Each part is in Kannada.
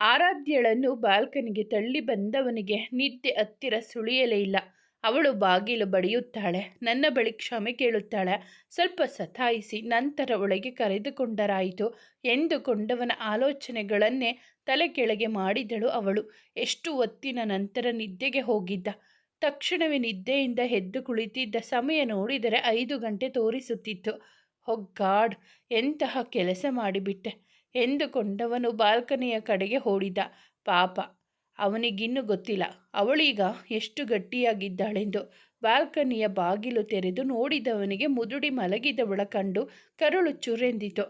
ಆರಾಧ್ಯಳನ್ನು ಬಾಲ್ಕನಿಗೆ ತಳ್ಳಿ ಬಂದವನಿಗೆ ನಿದ್ದೆ ಹತ್ತಿರ ಸುಳಿಯಲೇ ಇಲ್ಲ. ಅವಳು ಬಾಗಿಲು ಬಡಿಯುತ್ತಾಳೆ, ನನ್ನ ಬಳಿ ಕ್ಷಮೆ ಕೇಳುತ್ತಾಳೆ. ಸ್ವಲ್ಪ ಸತಾಯಿಸಿ ನಂತರ ಒಳಗೆ ಕರೆದುಕೊಂಡರಾಯಿತು. ಎಂದುಕೊಂಡವನ ಆಲೋಚನೆಗಳನ್ನೇ ತಲೆ ಕೆಳಗೆ ಮಾಡಿದಳು ಅವಳು. ಎಷ್ಟು ಹೊತ್ತಿನ ನಂತರ ನಿದ್ದೆಗೆ ಹೋಗಿದ್ದ. ತಕ್ಷಣವೇ ನಿದ್ದೆಯಿಂದ ಎದ್ದು ಕುಳಿತಿದ್ದ ಸಮಯ ನೋಡಿದರೆ ಐದು ಗಂಟೆ ತೋರಿಸುತ್ತಿತ್ತು. ಹೊಗ್ಗಾಡ್ ಗಾಡ್ ಎಂತಹ ಕೆಲಸ ಮಾಡಿಬಿಟ್ಟೆ. ಎಂದುಕೊಂಡವನು ಬಾಲ್ಕನಿಯ ಕಡೆಗೆ ಓಡಿದ. ಪಾಪ, ಅವನಿಗಿನ್ನೂ ಗೊತ್ತಿಲ್ಲ. ಅವಳೀಗ ಎಷ್ಟು ಗಟ್ಟಿಯಾಗಿದ್ದಾಳೆಂದು. ಬಾಲ್ಕನಿಯ ಬಾಗಿಲು ತೆರೆದು ನೋಡಿದವನಿಗೆ ಮುದುಡಿ ಮಲಗಿದವಳ ಕಂಡು ಕರುಳು ಚುರೆಂದಿತು.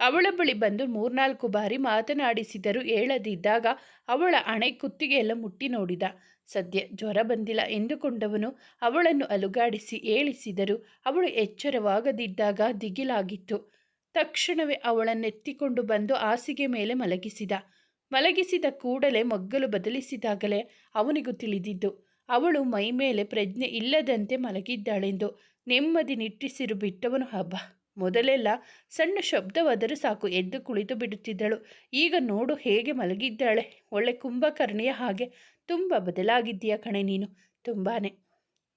ಅವಳ ಬಳಿ ಬಂದು ಮೂರ್ನಾಲ್ಕು ಬಾರಿ ಮಾತನಾಡಿಸಿದರೂ ಹೇಳದಿದ್ದಾಗ ಅವಳ ಅಣೆ ಕುತ್ತಿಗೆಯೆಲ್ಲ ಮುಟ್ಟಿ ನೋಡಿದ. ಸದ್ಯ ಜ್ವರ ಬಂದಿಲ್ಲ ಎಂದುಕೊಂಡವನು ಅವಳನ್ನು ಅಲುಗಾಡಿಸಿ, ಏಳಿಸಿದರು ಅವಳು ಎಚ್ಚರವಾಗದಿದ್ದಾಗ ದಿಗಿಲಾಗಿತ್ತು. ತಕ್ಷಣವೇ ಅವಳನ್ನೆತ್ತಿಕೊಂಡು ಬಂದು ಹಾಸಿಗೆ ಮೇಲೆ ಮಲಗಿಸಿದ. ಮಲಗಿಸಿದ ಕೂಡಲೇ ಮಗ್ಗಲು ಬದಲಿಸಿದಾಗಲೇ ಅವನಿಗೂ ತಿಳಿದಿದ್ದು, ಅವಳು ಮೈಮೇಲೆ ಪ್ರಜ್ಞೆ ಇಲ್ಲದಂತೆ ಮಲಗಿದ್ದಾಳೆಂದು. ನೆಮ್ಮದಿ ನಿಟ್ಟಿಸಿರು ಬಿಟ್ಟವನು ಹಬ್ಬ. ಮೊದಲೆಲ್ಲ ಸಣ್ಣ ಶಬ್ದವಾದರೂ ಸಾಕು, ಎದ್ದು ಕುಳಿತು ಬಿಡುತ್ತಿದ್ದಳು. ಈಗ ನೋಡು ಹೇಗೆ ಮಲಗಿದ್ದಾಳೆ. ಒಳ್ಳೆ ಕುಂಭಕರ್ಣಿಯ ಹಾಗೆ ತುಂಬ ಬದಲಾಗಿದ್ದೀಯ ಕಣೆ ನೀನು. ತುಂಬಾನೇ.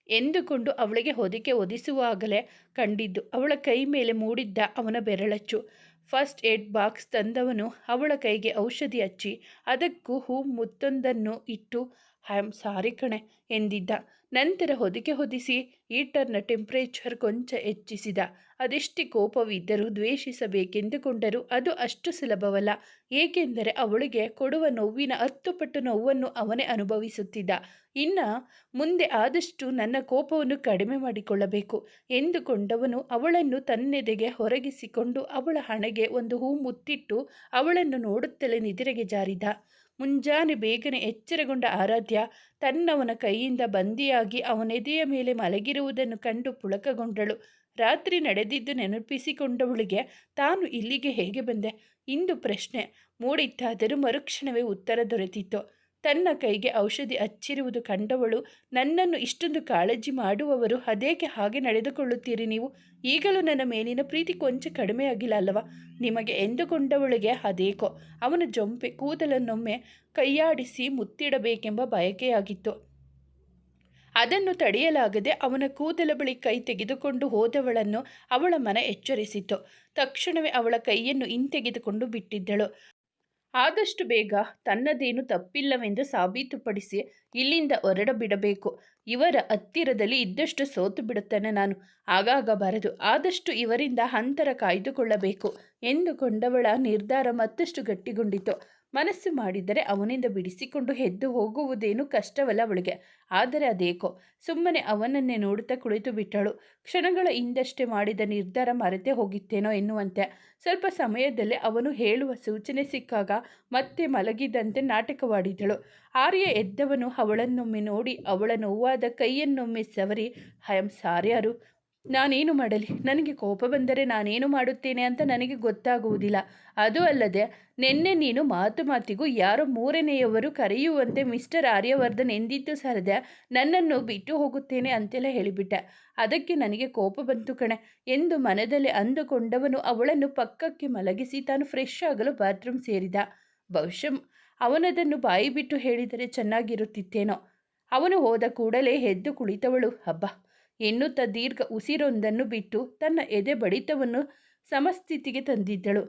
ಎಂದುಕೊಂಡು ಅವಳಿಗೆ ಹೊದಿಕೆ ಒದಿಸುವಾಗಲೇ ಕಂಡಿದ್ದು. ಅವಳ ಕೈ ಮೇಲೆ ಮೂಡಿದ್ದ ಅವನ ಬೆರಳಚ್ಚು. ಫಸ್ಟ್ ಏಡ್ ಬಾಕ್ಸ್ ತಂದವನು ಅವಳ ಕೈಗೆ ಔಷಧಿ ಹಚ್ಚಿ, ಅದಕ್ಕೂ ಹೂ ಮುತ್ತೊಂದನ್ನು ಇಟ್ಟು ಐ ಆಮ್ ಸಾರಿ ಕಣೆ, ಎಂದಿದ್ದ. ನಂತರ ಹೊದಿಕೆ ಹೊದಿಸಿ ಈಟರ್ನ ಟೆಂಪ್ರೇಚರ್ ಕೊಂಚ ಹೆಚ್ಚಿಸಿದ. ಅದೆಷ್ಟೇ ಕೋಪವಿದ್ದರೂ ದ್ವೇಷಿಸಬೇಕೆಂದುಕೊಂಡರೂ ಅದು ಅಷ್ಟು ಸುಲಭವಲ್ಲ. ಏಕೆಂದರೆ ಅವಳಿಗೆ ಕೊಡುವ ನೋವಿನ ಹತ್ತು ಪಟ್ಟು ನೋವನ್ನು ಅವನೇ ಅನುಭವಿಸುತ್ತಿದ್ದ. ಇನ್ನು ಮುಂದೆ ಆದಷ್ಟು ನನ್ನ ಕೋಪವನ್ನು ಕಡಿಮೆ ಮಾಡಿಕೊಳ್ಳಬೇಕು ಎಂದುಕೊಂಡವನು ಅವಳನ್ನು ತನ್ನೆದೆಗೆ ಹೊರಗಿಸಿಕೊಂಡು ಅವಳ ಹಣೆಗೆ ಒಂದು ಹೂ ಮುತ್ತಿಟ್ಟು ಅವಳನ್ನು ನೋಡುತ್ತಲೇ ನಿದಿರೆಗೆ ಜಾರಿದ. ಮುಂಜಾನೆ ಬೇಗನೆ ಎಚ್ಚರಗೊಂಡ ಆರಾಧ್ಯ ತನ್ನವನ ಕೈಯಿಂದ ಬಂದಿಯಾಗಿ ಅವನೆದೆಯ ಮೇಲೆ ಮಲಗಿರುವುದನ್ನು ಕಂಡು ಪುಳಕಗೊಂಡಳು. ರಾತ್ರಿ ನಡೆದಿದ್ದು ನೆನಪಿಸಿಕೊಂಡವಳಿಗೆ ತಾನು ಇಲ್ಲಿಗೆ ಹೇಗೆ ಬಂದೆ? ಇಂದು ಪ್ರಶ್ನೆ. ಮೂಡಿತ್ತಾದರೂ ಮರುಕ್ಷಣವೇ ಉತ್ತರ ದೊರೆತಿತ್ತು. ತನ್ನ ಕೈಗೆ ಔಷಧಿ ಹಚ್ಚಿರುವುದು ಕಂಡವಳು, ನನ್ನನ್ನು ಇಷ್ಟೊಂದು ಕಾಳಜಿ ಮಾಡುವವರು ಅದೇಕೆ ಹಾಗೆ ನಡೆದುಕೊಳ್ಳುತ್ತೀರಿ ನೀವು? ಈಗಲೂ ನನ್ನ ಮೇಲಿನ ಪ್ರೀತಿ ಕೊಂಚ ಕಡಿಮೆಯಾಗಿಲ್ಲ ಅಲ್ಲವಾ ನಿಮಗೆ ಎಂದುಕೊಂಡವಳಿಗೆ ಅದೇಕೋ. ಅವನ ಜೊಂಪೆ, ಕೂದಲನ್ನೊಮ್ಮೆ ಕೈಯಾಡಿಸಿ ಮುತ್ತಿಡಬೇಕೆಂಬ ಬಯಕೆಯಾಗಿತ್ತು. ಅದನ್ನು ತಡೆಯಲಾಗದೆ ಅವನ ಕೂದಲ ಬಳಿ ಕೈ ತೆಗೆದುಕೊಂಡು ಹೋದವಳನ್ನು ಅವಳ ಮನ ಎಚ್ಚರಿಸಿತು. ತಕ್ಷಣವೇ ಅವಳ ಕೈಯನ್ನು ಹಿಂತೆಗೆದುಕೊಂಡು ಬಿಟ್ಟಿದ್ದಳು. ಆದಷ್ಟು ಬೇಗ ತನ್ನದೇನು ತಪ್ಪಿಲ್ಲವೆಂದು ಸಾಬೀತುಪಡಿಸಿ ಇಲ್ಲಿಂದ ಹೊರಡಬಿಡಬೇಕು. ಇವರ ಹತ್ತಿರದಲ್ಲಿ ಇದ್ದಷ್ಟು ಸೋತು ಬಿಡುತ್ತೇನೆ ನಾನು. ಆಗಾಗಬಾರದು ಆದಷ್ಟು ಇವರಿಂದ ಅಂತರ ಕಾಯ್ದುಕೊಳ್ಳಬೇಕು. ಎಂದುಕೊಂಡವಳ ನಿರ್ಧಾರ ಮತ್ತಷ್ಟು ಗಟ್ಟಿಗೊಂಡಿತು. ಮನಸ್ಸು ಮಾಡಿದರೆ ಅವನಿಂದ ಬಿಡಿಸಿಕೊಂಡು ಎದ್ದು ಹೋಗುವುದೇನು ಕಷ್ಟವಲ್ಲ ಅವಳಿಗೆ. ಆದರೆ ಅದೇಕೋ, ಸುಮ್ಮನೆ ಅವನನ್ನೇ ನೋಡುತ್ತಾ ಕುಳಿತು ಬಿಟ್ಟಳು. ಕ್ಷಣಗಳ ಹಿಂದಷ್ಟೇ ಮಾಡಿದ ನಿರ್ಧಾರ ಮರೆತೇ ಹೋಗಿತ್ತೇನೋ ಎನ್ನುವಂತೆ. ಸ್ವಲ್ಪ ಸಮಯದಲ್ಲೇ ಅವನು ಹೇಳುವ ಸೂಚನೆ ಸಿಕ್ಕಾಗ ಮತ್ತೆ ಮಲಗಿದಂತೆ ನಾಟಕವಾಡಿದಳು. ಆರ್ಯ ಎದ್ದವನು ಅವಳನ್ನೊಮ್ಮೆ ನೋಡಿ ಅವಳ ನೋವಾದ ಕೈಯನ್ನೊಮ್ಮೆ ಸವರಿ, ಐ ಆಮ್ ನಾನೇನು ಮಾಡಲಿ? ನನಗೆ ಕೋಪ ಬಂದರೆ ನಾನೇನು ಮಾಡುತ್ತೇನೆ ಅಂತ ನನಗೆ ಗೊತ್ತಾಗುವುದಿಲ್ಲ. ಅದು ಅಲ್ಲದೆ, ನಿನ್ನೆ ನೀನು ಮಾತು ಮಾತಿಗೂ ಯಾರೋ ಮೂರನೆಯವರು ಕರೆಯುವಂತೆ ಮಿಸ್ಟರ್ ಆರ್ಯವರ್ಧನ್ ಎಂದಿದ್ದು ಸರದೆ ನನ್ನನ್ನು ಬಿಟ್ಟು ಹೋಗುತ್ತೇನೆ ಅಂತೆಲ್ಲ ಹೇಳಿಬಿಟ್ಟೆ. ಅದಕ್ಕೆ ನನಗೆ ಕೋಪ ಬಂತು ಕಣೆ. ಎಂದು ಮನದಲ್ಲಿ ಅಂದುಕೊಂಡವನು ಅವಳನ್ನು ಪಕ್ಕಕ್ಕೆ ಮಲಗಿಸಿ ತಾನು ಫ್ರೆಶ್ ಆಗಲು ಬಾತ್ರೂಮ್ ಸೇರಿದ. ಬಹುಶಃ ಅವನದನ್ನು ಬಾಯಿ ಬಿಟ್ಟು ಹೇಳಿದರೆ ಚೆನ್ನಾಗಿರುತ್ತಿತ್ತೇನೋ. ಅವನು ಹೋದ ಕೂಡಲೇ ಎದ್ದು ಕುಳಿತವಳು. ಹಬ್ಬ ಎನ್ನುತ್ತಾ ದೀರ್ಘ ಉಸಿರೊಂದನ್ನು ಬಿಟ್ಟು ತನ್ನ ಎದೆ ಬಡಿತವನ್ನು ಸಮಸ್ಥಿತಿಗೆ ತಂದಿದ್ದಳು.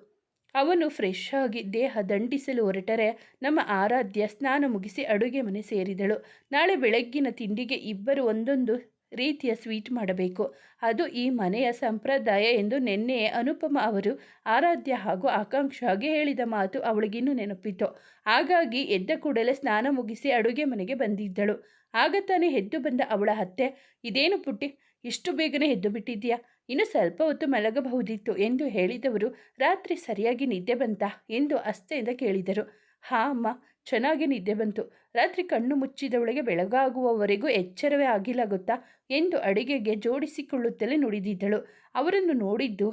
ಅವನು ಫ್ರೆಶ್ ಆಗಿ ದೇಹ ದಂಡಿಸಲು ಹೊರಟರೆ ನಮ್ಮ ಆರಾಧ್ಯ ಸ್ನಾನ ಮುಗಿಸಿ ಅಡುಗೆ ಮನೆ ಸೇರಿದಳು. ನಾಳೆ ಬೆಳಗ್ಗಿನ ತಿಂಡಿಗೆ ಇಬ್ಬರು ಒಂದೊಂದು ರೀತಿಯ ಸ್ವೀಟ್ ಮಾಡಬೇಕು. ಅದು ಈ ಮನೆಯ ಸಂಪ್ರದಾಯ ಎಂದು ನಿನ್ನೆಯೇ ಅನುಪಮ ಅವರು ಆರಾಧ್ಯ ಹಾಗೂ ಆಕಾಂಕ್ಷಾಗೆ ಹೇಳಿದ ಮಾತು ಅವಳಿಗಿನ್ನೂ ನೆನಪಿತು ಹಾಗಾಗಿ ಎದ್ದ ಕೂಡಲೇ ಸ್ನಾನ ಮುಗಿಸಿ ಅಡುಗೆ ಮನೆಗೆ ಬಂದಿದ್ದಳು. ಆಗ ತಾನೇ ಎದ್ದು ಬಂದ ಅವಳ ಹತ್ತೆ ಇದೇನು ಪುಟ್ಟಿ? ಇಷ್ಟು ಬೇಗನೆ ಎದ್ದು ಬಿಟ್ಟಿದ್ಯಾ ಇನ್ನು ಸ್ವಲ್ಪ ಹೊತ್ತು ಮಲಗಬಹುದಿತ್ತು ಎಂದು ಹೇಳಿದವರು ರಾತ್ರಿ ಸರಿಯಾಗಿ ನಿದ್ದೆ ಬಂತಾ ಎಂದು ಅಸ್ತೆಯಿಂದ ಕೇಳಿದರು. ಹಾ ಅಮ್ಮ, ಚೆನ್ನಾಗಿ ನಿದ್ದೆ ಬಂತು. ರಾತ್ರಿ ಕಣ್ಣು ಮುಚ್ಚಿದವಳಿಗೆ ಬೆಳಗಾಗುವವರೆಗೂ ಎಚ್ಚರವೇ ಆಗಿಲ್ಲ ಗೊತ್ತಾ ಎಂದು ಅಡಿಗೆಗೆ ಜೋಡಿಸಿಕೊಳ್ಳುತ್ತಲೇ ನುಡಿದಿದ್ದಳು. ಅವರನ್ನು ನೋಡಿದ್ದು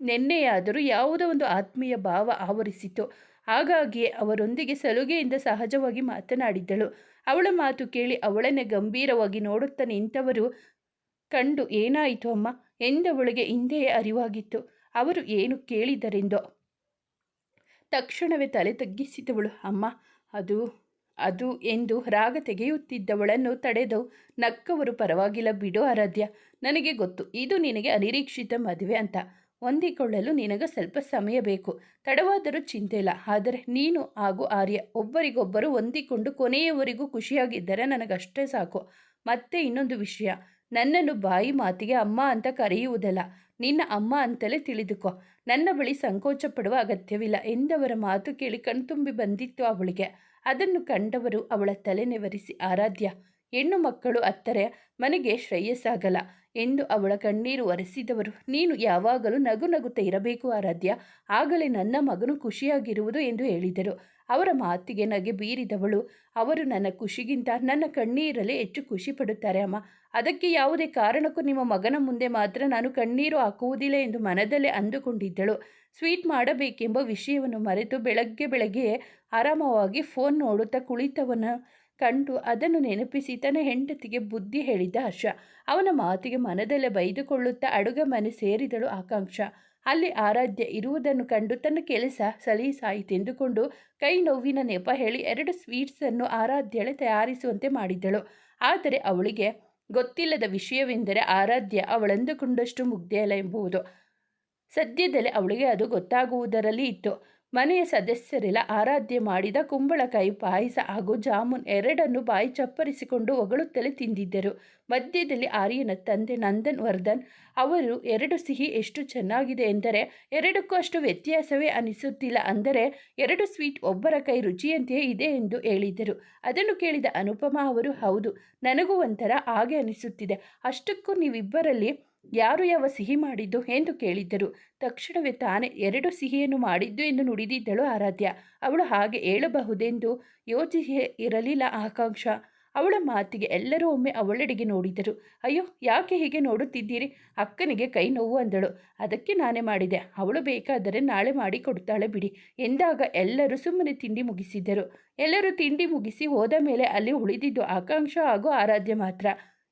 ನಿನ್ನೆಯಾದರೂ ಯಾವುದೋ ಒಂದು ಆತ್ಮೀಯ ಭಾವ ಆವರಿಸಿತು ಹಾಗಾಗಿಯೇ ಅವರೊಂದಿಗೆ ಸಲುಗೆಯಿಂದ ಸಹಜವಾಗಿ ಮಾತನಾಡಿದ್ದಳು. ಅವಳ ಮಾತು ಕೇಳಿ ಅವಳನ್ನೇ ಗಂಭೀರವಾಗಿ ನೋಡುತ್ತಾ ನಿಂತವರು ಕಂಡು, ಏನಾಯಿತು ಅಮ್ಮ? ಎಂದವಳಿಗೆ ಹಿಂದೆಯೇ ಅರಿವಾಗಿತ್ತು. ಅವರು ಏನು ಕೇಳಿದರೆಂದೋ? ತಕ್ಷಣವೇ ತಲೆ ತಗ್ಗಿಸಿದವಳು. ಅಮ್ಮ, ಅದು ಅದು ಎಂದು ರಾಗ ತೆಗೆಯುತ್ತಿದ್ದವಳನ್ನು ತಡೆದು ನಕ್ಕವರು ಪರವಾಗಿಲ್ಲ ಬಿಡು ಆರಾಧ್ಯ. ನನಗೆ ಗೊತ್ತು, ಇದು ನಿನಗೆ ಅನಿರೀಕ್ಷಿತ ಮದುವೆ ಅಂತ. ಹೊಂದಿಕೊಳ್ಳಲು ನಿನಗೆ ಸ್ವಲ್ಪ ಸಮಯ ಬೇಕು. ತಡವಾದರೂ ಚಿಂತೆ ಇಲ್ಲ. ಆದರೆ ನೀನು ಹಾಗೂ ಆರ್ಯ ಒಬ್ಬರಿಗೊಬ್ಬರು ಹೊಂದಿಕೊಂಡು ಕೊನೆಯವರೆಗೂ ಖುಷಿಯಾಗಿದ್ದರೆ ನನಗಷ್ಟೇ ಸಾಕು. ಮತ್ತೆ ಇನ್ನೊಂದು ವಿಷಯ. ನನ್ನನ್ನು ಬಾಯಿ ಮಾತಿಗೆ ಅಮ್ಮ ಅಂತ ಕರೆಯುವುದಲ್ಲ. ನಿನ್ನ ಅಮ್ಮ ಅಂತಲೇ ತಿಳಿದುಕೋ. ನನ್ನ ಬಳಿ ಸಂಕೋಚ ಪಡುವ ಅಗತ್ಯವಿಲ್ಲ ಎಂದವರ ಮಾತು ಕೇಳಿ ಕಣ್ತುಂಬಿ ಬಂದಿತ್ತು ಅವಳಿಗೆ. ಅದನ್ನು ಕಂಡವರು ಅವಳ ತಲೆ ನೆವರಿಸಿ, ಆರಾಧ್ಯ, ಹೆಣ್ಣು ಮಕ್ಕಳು ಅತ್ತರೆ, ಮನೆಗೆ ಶ್ರೇಯಸ್ಸಾಗಲ್ಲ. ಎಂದು ಅವಳ ಕಣ್ಣೀರು ಒರೆಸಿದವರು. ನೀನು ಯಾವಾಗಲೂ ನಗು ನಗುತ್ತಾ ಇರಬೇಕು ಆರಾಧ್ಯ. ಆಗಲೇ ನನ್ನ ಮಗನು ಖುಷಿಯಾಗಿರುವುದು ಎಂದು ಹೇಳಿದರು. ಅವರ ಮಾತಿಗೆ ನಗೆ ಬೀರಿದವಳು. ಅವರು ನನ್ನ ಖುಷಿಗಿಂತ ನನ್ನ ಕಣ್ಣೀರಲ್ಲೇ ಹೆಚ್ಚು ಖುಷಿ ಪಡುತ್ತಾರೆ ಅಮ್ಮ. ಅದಕ್ಕೆ ಯಾವುದೇ ಕಾರಣಕ್ಕೂ ನಿಮ್ಮ ಮಗನ ಮುಂದೆ ಮಾತ್ರ ನಾನು ಕಣ್ಣೀರು ಹಾಕುವುದಿಲ್ಲ ಎಂದು ಮನದಲ್ಲೇ ಅಂದುಕೊಂಡಿದ್ದಳು. ಸ್ವೀಟ್ ಮಾಡಬೇಕೆಂಬ ವಿಷಯವನ್ನು ಮರೆತು ಬೆಳಗ್ಗೆ ಬೆಳಗ್ಗೆ ಆರಾಮವಾಗಿ ಫೋನ್ ನೋಡುತ್ತಾ ಕುಳಿತವನ ಕಂಡು ಅದನ್ನು ನೆನಪಿಸಿ ತನ್ನ ಹೆಂಡತಿಗೆ ಬುದ್ಧಿ ಹೇಳಿದ ಹರ್ಷ. ಅವನ ಮಾತಿಗೆ ಮನದಲ್ಲೇ ಬೈದುಕೊಳ್ಳುತ್ತಾ ಅಡುಗೆ ಮನೆ ಸೇರಿದಳು ಆಕಾಂಕ್ಷ. ಅಲ್ಲಿ ಆರಾಧ್ಯ ಇರುವುದನ್ನು ಕಂಡು ತನ್ನ ಕೆಲಸ ಸಲೀಸಾಯಿತೆಂದುಕೊಂಡು ಕೈ ನೋವಿನ ನೆಪ ಹೇಳಿ ಎರಡು ಸ್ವೀಟ್ಸನ್ನು ಆರಾಧ್ಯಳೆ ತಯಾರಿಸುವಂತೆ ಮಾಡಿದ್ದಳು ಆದರೆ ಅವಳಿಗೆ ಗೊತ್ತಿಲ್ಲದ ವಿಷಯವೆಂದರೆ ಆರಾಧ್ಯ ಅವಳೆಂದುಕೊಂಡಷ್ಟು ಮುಗ್ದೆಯಲ್ಲ ಎಂಬುವುದು. ಸದ್ಯದಲ್ಲೇ ಅವಳಿಗೆ ಅದು ಗೊತ್ತಾಗುವುದರಲ್ಲಿ ಇತ್ತು. ಮನೆಯ ಸದಸ್ಯರೆಲ್ಲ ಆರಾಧ್ಯ ಮಾಡಿದ ಕುಂಬಳಕಾಯಿ ಪಾಯಸ ಹಾಗೂ ಜಾಮೂನ್ ಎರಡನ್ನು ಬಾಯಿ ಚಪ್ಪರಿಸಿಕೊಂಡು ಹೊಗಳುತ್ತಲೇ ತಿಂದಿದ್ದರು. ಮಧ್ಯದಲ್ಲಿ ಆರ್ಯನ ತಂದೆ ನಂದನ್ ವರ್ಧನ್, ಅವರು ಎರಡು ಸಿಹಿ ಎಷ್ಟು ಚೆನ್ನಾಗಿದೆ ಎಂದರೆ, ಎರಡಕ್ಕೂ ಅಷ್ಟು ವ್ಯತ್ಯಾಸವೇ ಅನಿಸುತ್ತಿಲ್ಲ ಅಂದರೆ, ಎರಡು ಸ್ವೀಟ್ ಒಬ್ಬರ ಕೈ ರುಚಿಯಂತೆಯೇ ಇದೆ ಎಂದು ಹೇಳಿದರು. ಅದನ್ನು ಕೇಳಿದ ಅನುಪಮ ಅವರು, ಹೌದು, ನನಗೂ ಒಂಥರ ಹಾಗೆ ಅನಿಸುತ್ತಿದೆ. ಅಷ್ಟಕ್ಕೂ ನೀವಿಬ್ಬರಲ್ಲಿ ಯಾರು ಯಾವ ಸಿಹಿ ಮಾಡಿದ್ದು ಎಂದು ಕೇಳಿದ್ದರು. ತಕ್ಷಣವೇ ತಾನೇ ಎರಡು ಸಿಹಿಯನ್ನು ಮಾಡಿದ್ದು ಎಂದು ನುಡಿದಿದ್ದಳು ಆರಾಧ್ಯ. ಅವಳು ಹಾಗೆ ಹೇಳಬಹುದೆಂದು ಯೋಚಿಸಿ ಇರಲಿಲ್ಲ ಆಕಾಂಕ್ಷ. ಅವಳ ಮಾತಿಗೆ ಎಲ್ಲರೂ ಒಮ್ಮೆ ಅವಳೆಡೆಗೆ ನೋಡಿದರು. ಅಯ್ಯೋ, ಯಾಕೆ ಹೀಗೆ ನೋಡುತ್ತಿದ್ದೀರಿ? ಅಕ್ಕನಿಗೆ ಕೈ ನೋವು ಅಂದಳು. ಅದಕ್ಕೆ ನಾನೇ ಮಾಡಿದೆ. ಅವಳು ಬೇಕಾದರೆ ನಾಳೆ ಮಾಡಿ ಕೊಡ್ತಾಳೆ ಬಿಡಿ ಎಂದಾಗ ಎಲ್ಲರೂ ಸುಮ್ಮನೆ ತಿಂಡಿ ಮುಗಿಸಿದ್ದರು. ಎಲ್ಲರೂ ತಿಂಡಿ ಮುಗಿಸಿ ಹೋದ ಮೇಲೆ ಅಲ್ಲಿ ಉಳಿದಿದ್ದು ಆಕಾಂಕ್ಷ ಹಾಗೂ ಆರಾಧ್ಯ ಮಾತ್ರ.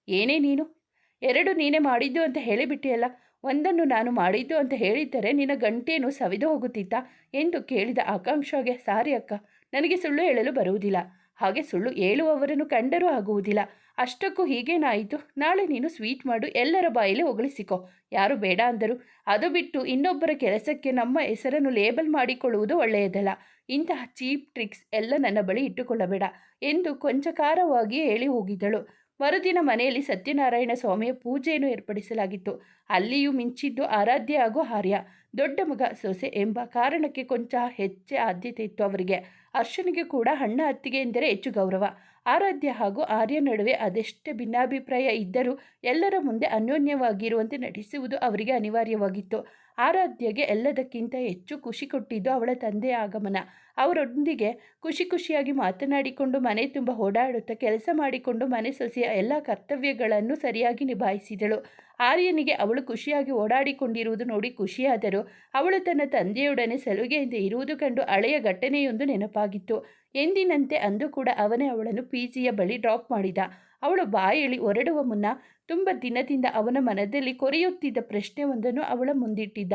ಏನೇ ನೀನು? ಎರಡು ನೀನೇ ಮಾಡಿದ್ದು ಅಂತ ಹೇಳಿಬಿಟ್ಟಿಯಲ್ಲ, ಒಂದನ್ನು ನಾನು ಮಾಡಿದ್ದು ಅಂತ ಹೇಳಿದ್ದರೆ ನಿನ್ನ ಗಂಟೇನು ಸವಿದು ಹೋಗುತ್ತಿತ್ತ ಎಂದು ಕೇಳಿದ ಆಕಾಂಕ್ಷಾಗೆ, ಸಾರಿ ಅಕ್ಕ, ನನಗೆ ಸುಳ್ಳು ಹೇಳಲು ಬರುವುದಿಲ್ಲ. ಹಾಗೆ ಸುಳ್ಳು ಹೇಳುವವರನ್ನು ಕಂಡರೂ ಆಗುವುದಿಲ್ಲ. ಅಷ್ಟಕ್ಕೂ ಹೀಗೇನಾಯಿತು? ನಾಳೆ ನೀನು ಸ್ವೀಟ್ ಮಾಡು, ಎಲ್ಲರ ಬಾಯಲ್ಲಿ ಹೊಗಳಿಸಿಕೊ. ಯಾರು ಬೇಡ ಅಂದರು. ಅದು ಬಿಟ್ಟು ಇನ್ನೊಬ್ಬರ ಕೆಲಸಕ್ಕೆ ನಮ್ಮ ಹೆಸರನ್ನು ಲೇಬಲ್ ಮಾಡಿಕೊಳ್ಳುವುದು ಒಳ್ಳೆಯದಲ್ಲ. ಇಂತಹ ಚೀಪ್ ಟ್ರಿಕ್ಸ್ ಎಲ್ಲ ನನ್ನ ಬಳಿ ಇಟ್ಟುಕೊಳ್ಳಬೇಡ ಎಂದು ಕೊಂಚಕಾರವಾಗಿ ಹೇಳಿ ಹೋಗಿದ್ದಳು ಮರುದಿನ ಮನೆಯಲ್ಲಿ ಸತ್ಯನಾರಾಯಣ ಸ್ವಾಮಿಯ ಪೂಜೆಯನ್ನು ಏರ್ಪಡಿಸಲಾಗಿತ್ತು. ಅಲ್ಲಿಯೂ ಮಿಂಚಿದ್ದು ಆರಾಧ್ಯ ಹಾಗೂ ಆರ್ಯ. ದೊಡ್ಡ ಮಗ ಸೊಸೆ ಎಂಬ ಕಾರಣಕ್ಕೆ ಕೊಂಚ ಹೆಚ್ಚೆ ಆದ್ಯತೆ ಇತ್ತು ಅವರಿಗೆ. ಅರ್ಶನಿಗೆ ಕೂಡ ಅಣ್ಣ ಅತ್ತಿಗೆ ಎಂದರೆ ಹೆಚ್ಚು ಗೌರವ. ಆರಾಧ್ಯ ಹಾಗೂ ಆರ್ಯ ನಡುವೆ ಅದೆಷ್ಟೇ ಭಿನ್ನಾಭಿಪ್ರಾಯ ಇದ್ದರೂ ಎಲ್ಲರ ಮುಂದೆ ಅನ್ಯೋನ್ಯವಾಗಿರುವಂತೆ ನಟಿಸುವುದು ಅವರಿಗೆ ಅನಿವಾರ್ಯವಾಗಿತ್ತು. ಆರಾಧ್ಯಗೆ ಎಲ್ಲದಕ್ಕಿಂತ ಹೆಚ್ಚು ಖುಷಿ ಕೊಟ್ಟಿದ್ದು ಅವಳ ತಂದೆಯ ಆಗಮನ. ಅವರೊಂದಿಗೆ ಖುಷಿ ಖುಷಿಯಾಗಿ ಮಾತನಾಡಿಕೊಂಡು, ಮನೆ ತುಂಬ ಓಡಾಡುತ್ತಾ ಕೆಲಸ ಮಾಡಿಕೊಂಡು ಮನೆ ಸೊಸೆಯ ಎಲ್ಲ ಕರ್ತವ್ಯಗಳನ್ನು ಸರಿಯಾಗಿ ನಿಭಾಯಿಸಿದಳು. ಆರ್ಯನಿಗೆ ಅವಳು ಖುಷಿಯಾಗಿ ಓಡಾಡಿಕೊಂಡಿರುವುದು ನೋಡಿ ಖುಷಿಯಾದರು. ಅವಳು ತನ್ನ ತಂದೆಯೊಡನೆ ಸಲುಗೆಯಿಂದ ಇರುವುದು ಕಂಡು ಹಳೆಯ ಘಟನೆಯೊಂದು ನೆನಪಾಗಿತ್ತು. ಎಂದಿನಂತೆ ಅಂದು ಕೂಡ ಅವನೇ ಅವಳನ್ನು ಪಿ ಜಿಯ ಬಳಿ ಡ್ರಾಪ್ ಮಾಡಿದ. ಅವಳು ಬಾಯಿಳಿ ಹೊರಡುವ ಮುನ್ನ ತುಂಬ ದಿನದಿಂದ ಅವನ ಮನದಲ್ಲಿ ಕೊರೆಯುತ್ತಿದ್ದ ಪ್ರಶ್ನೆ ಒಂದನ್ನು ಅವಳ ಮುಂದಿಟ್ಟಿದ್ದ.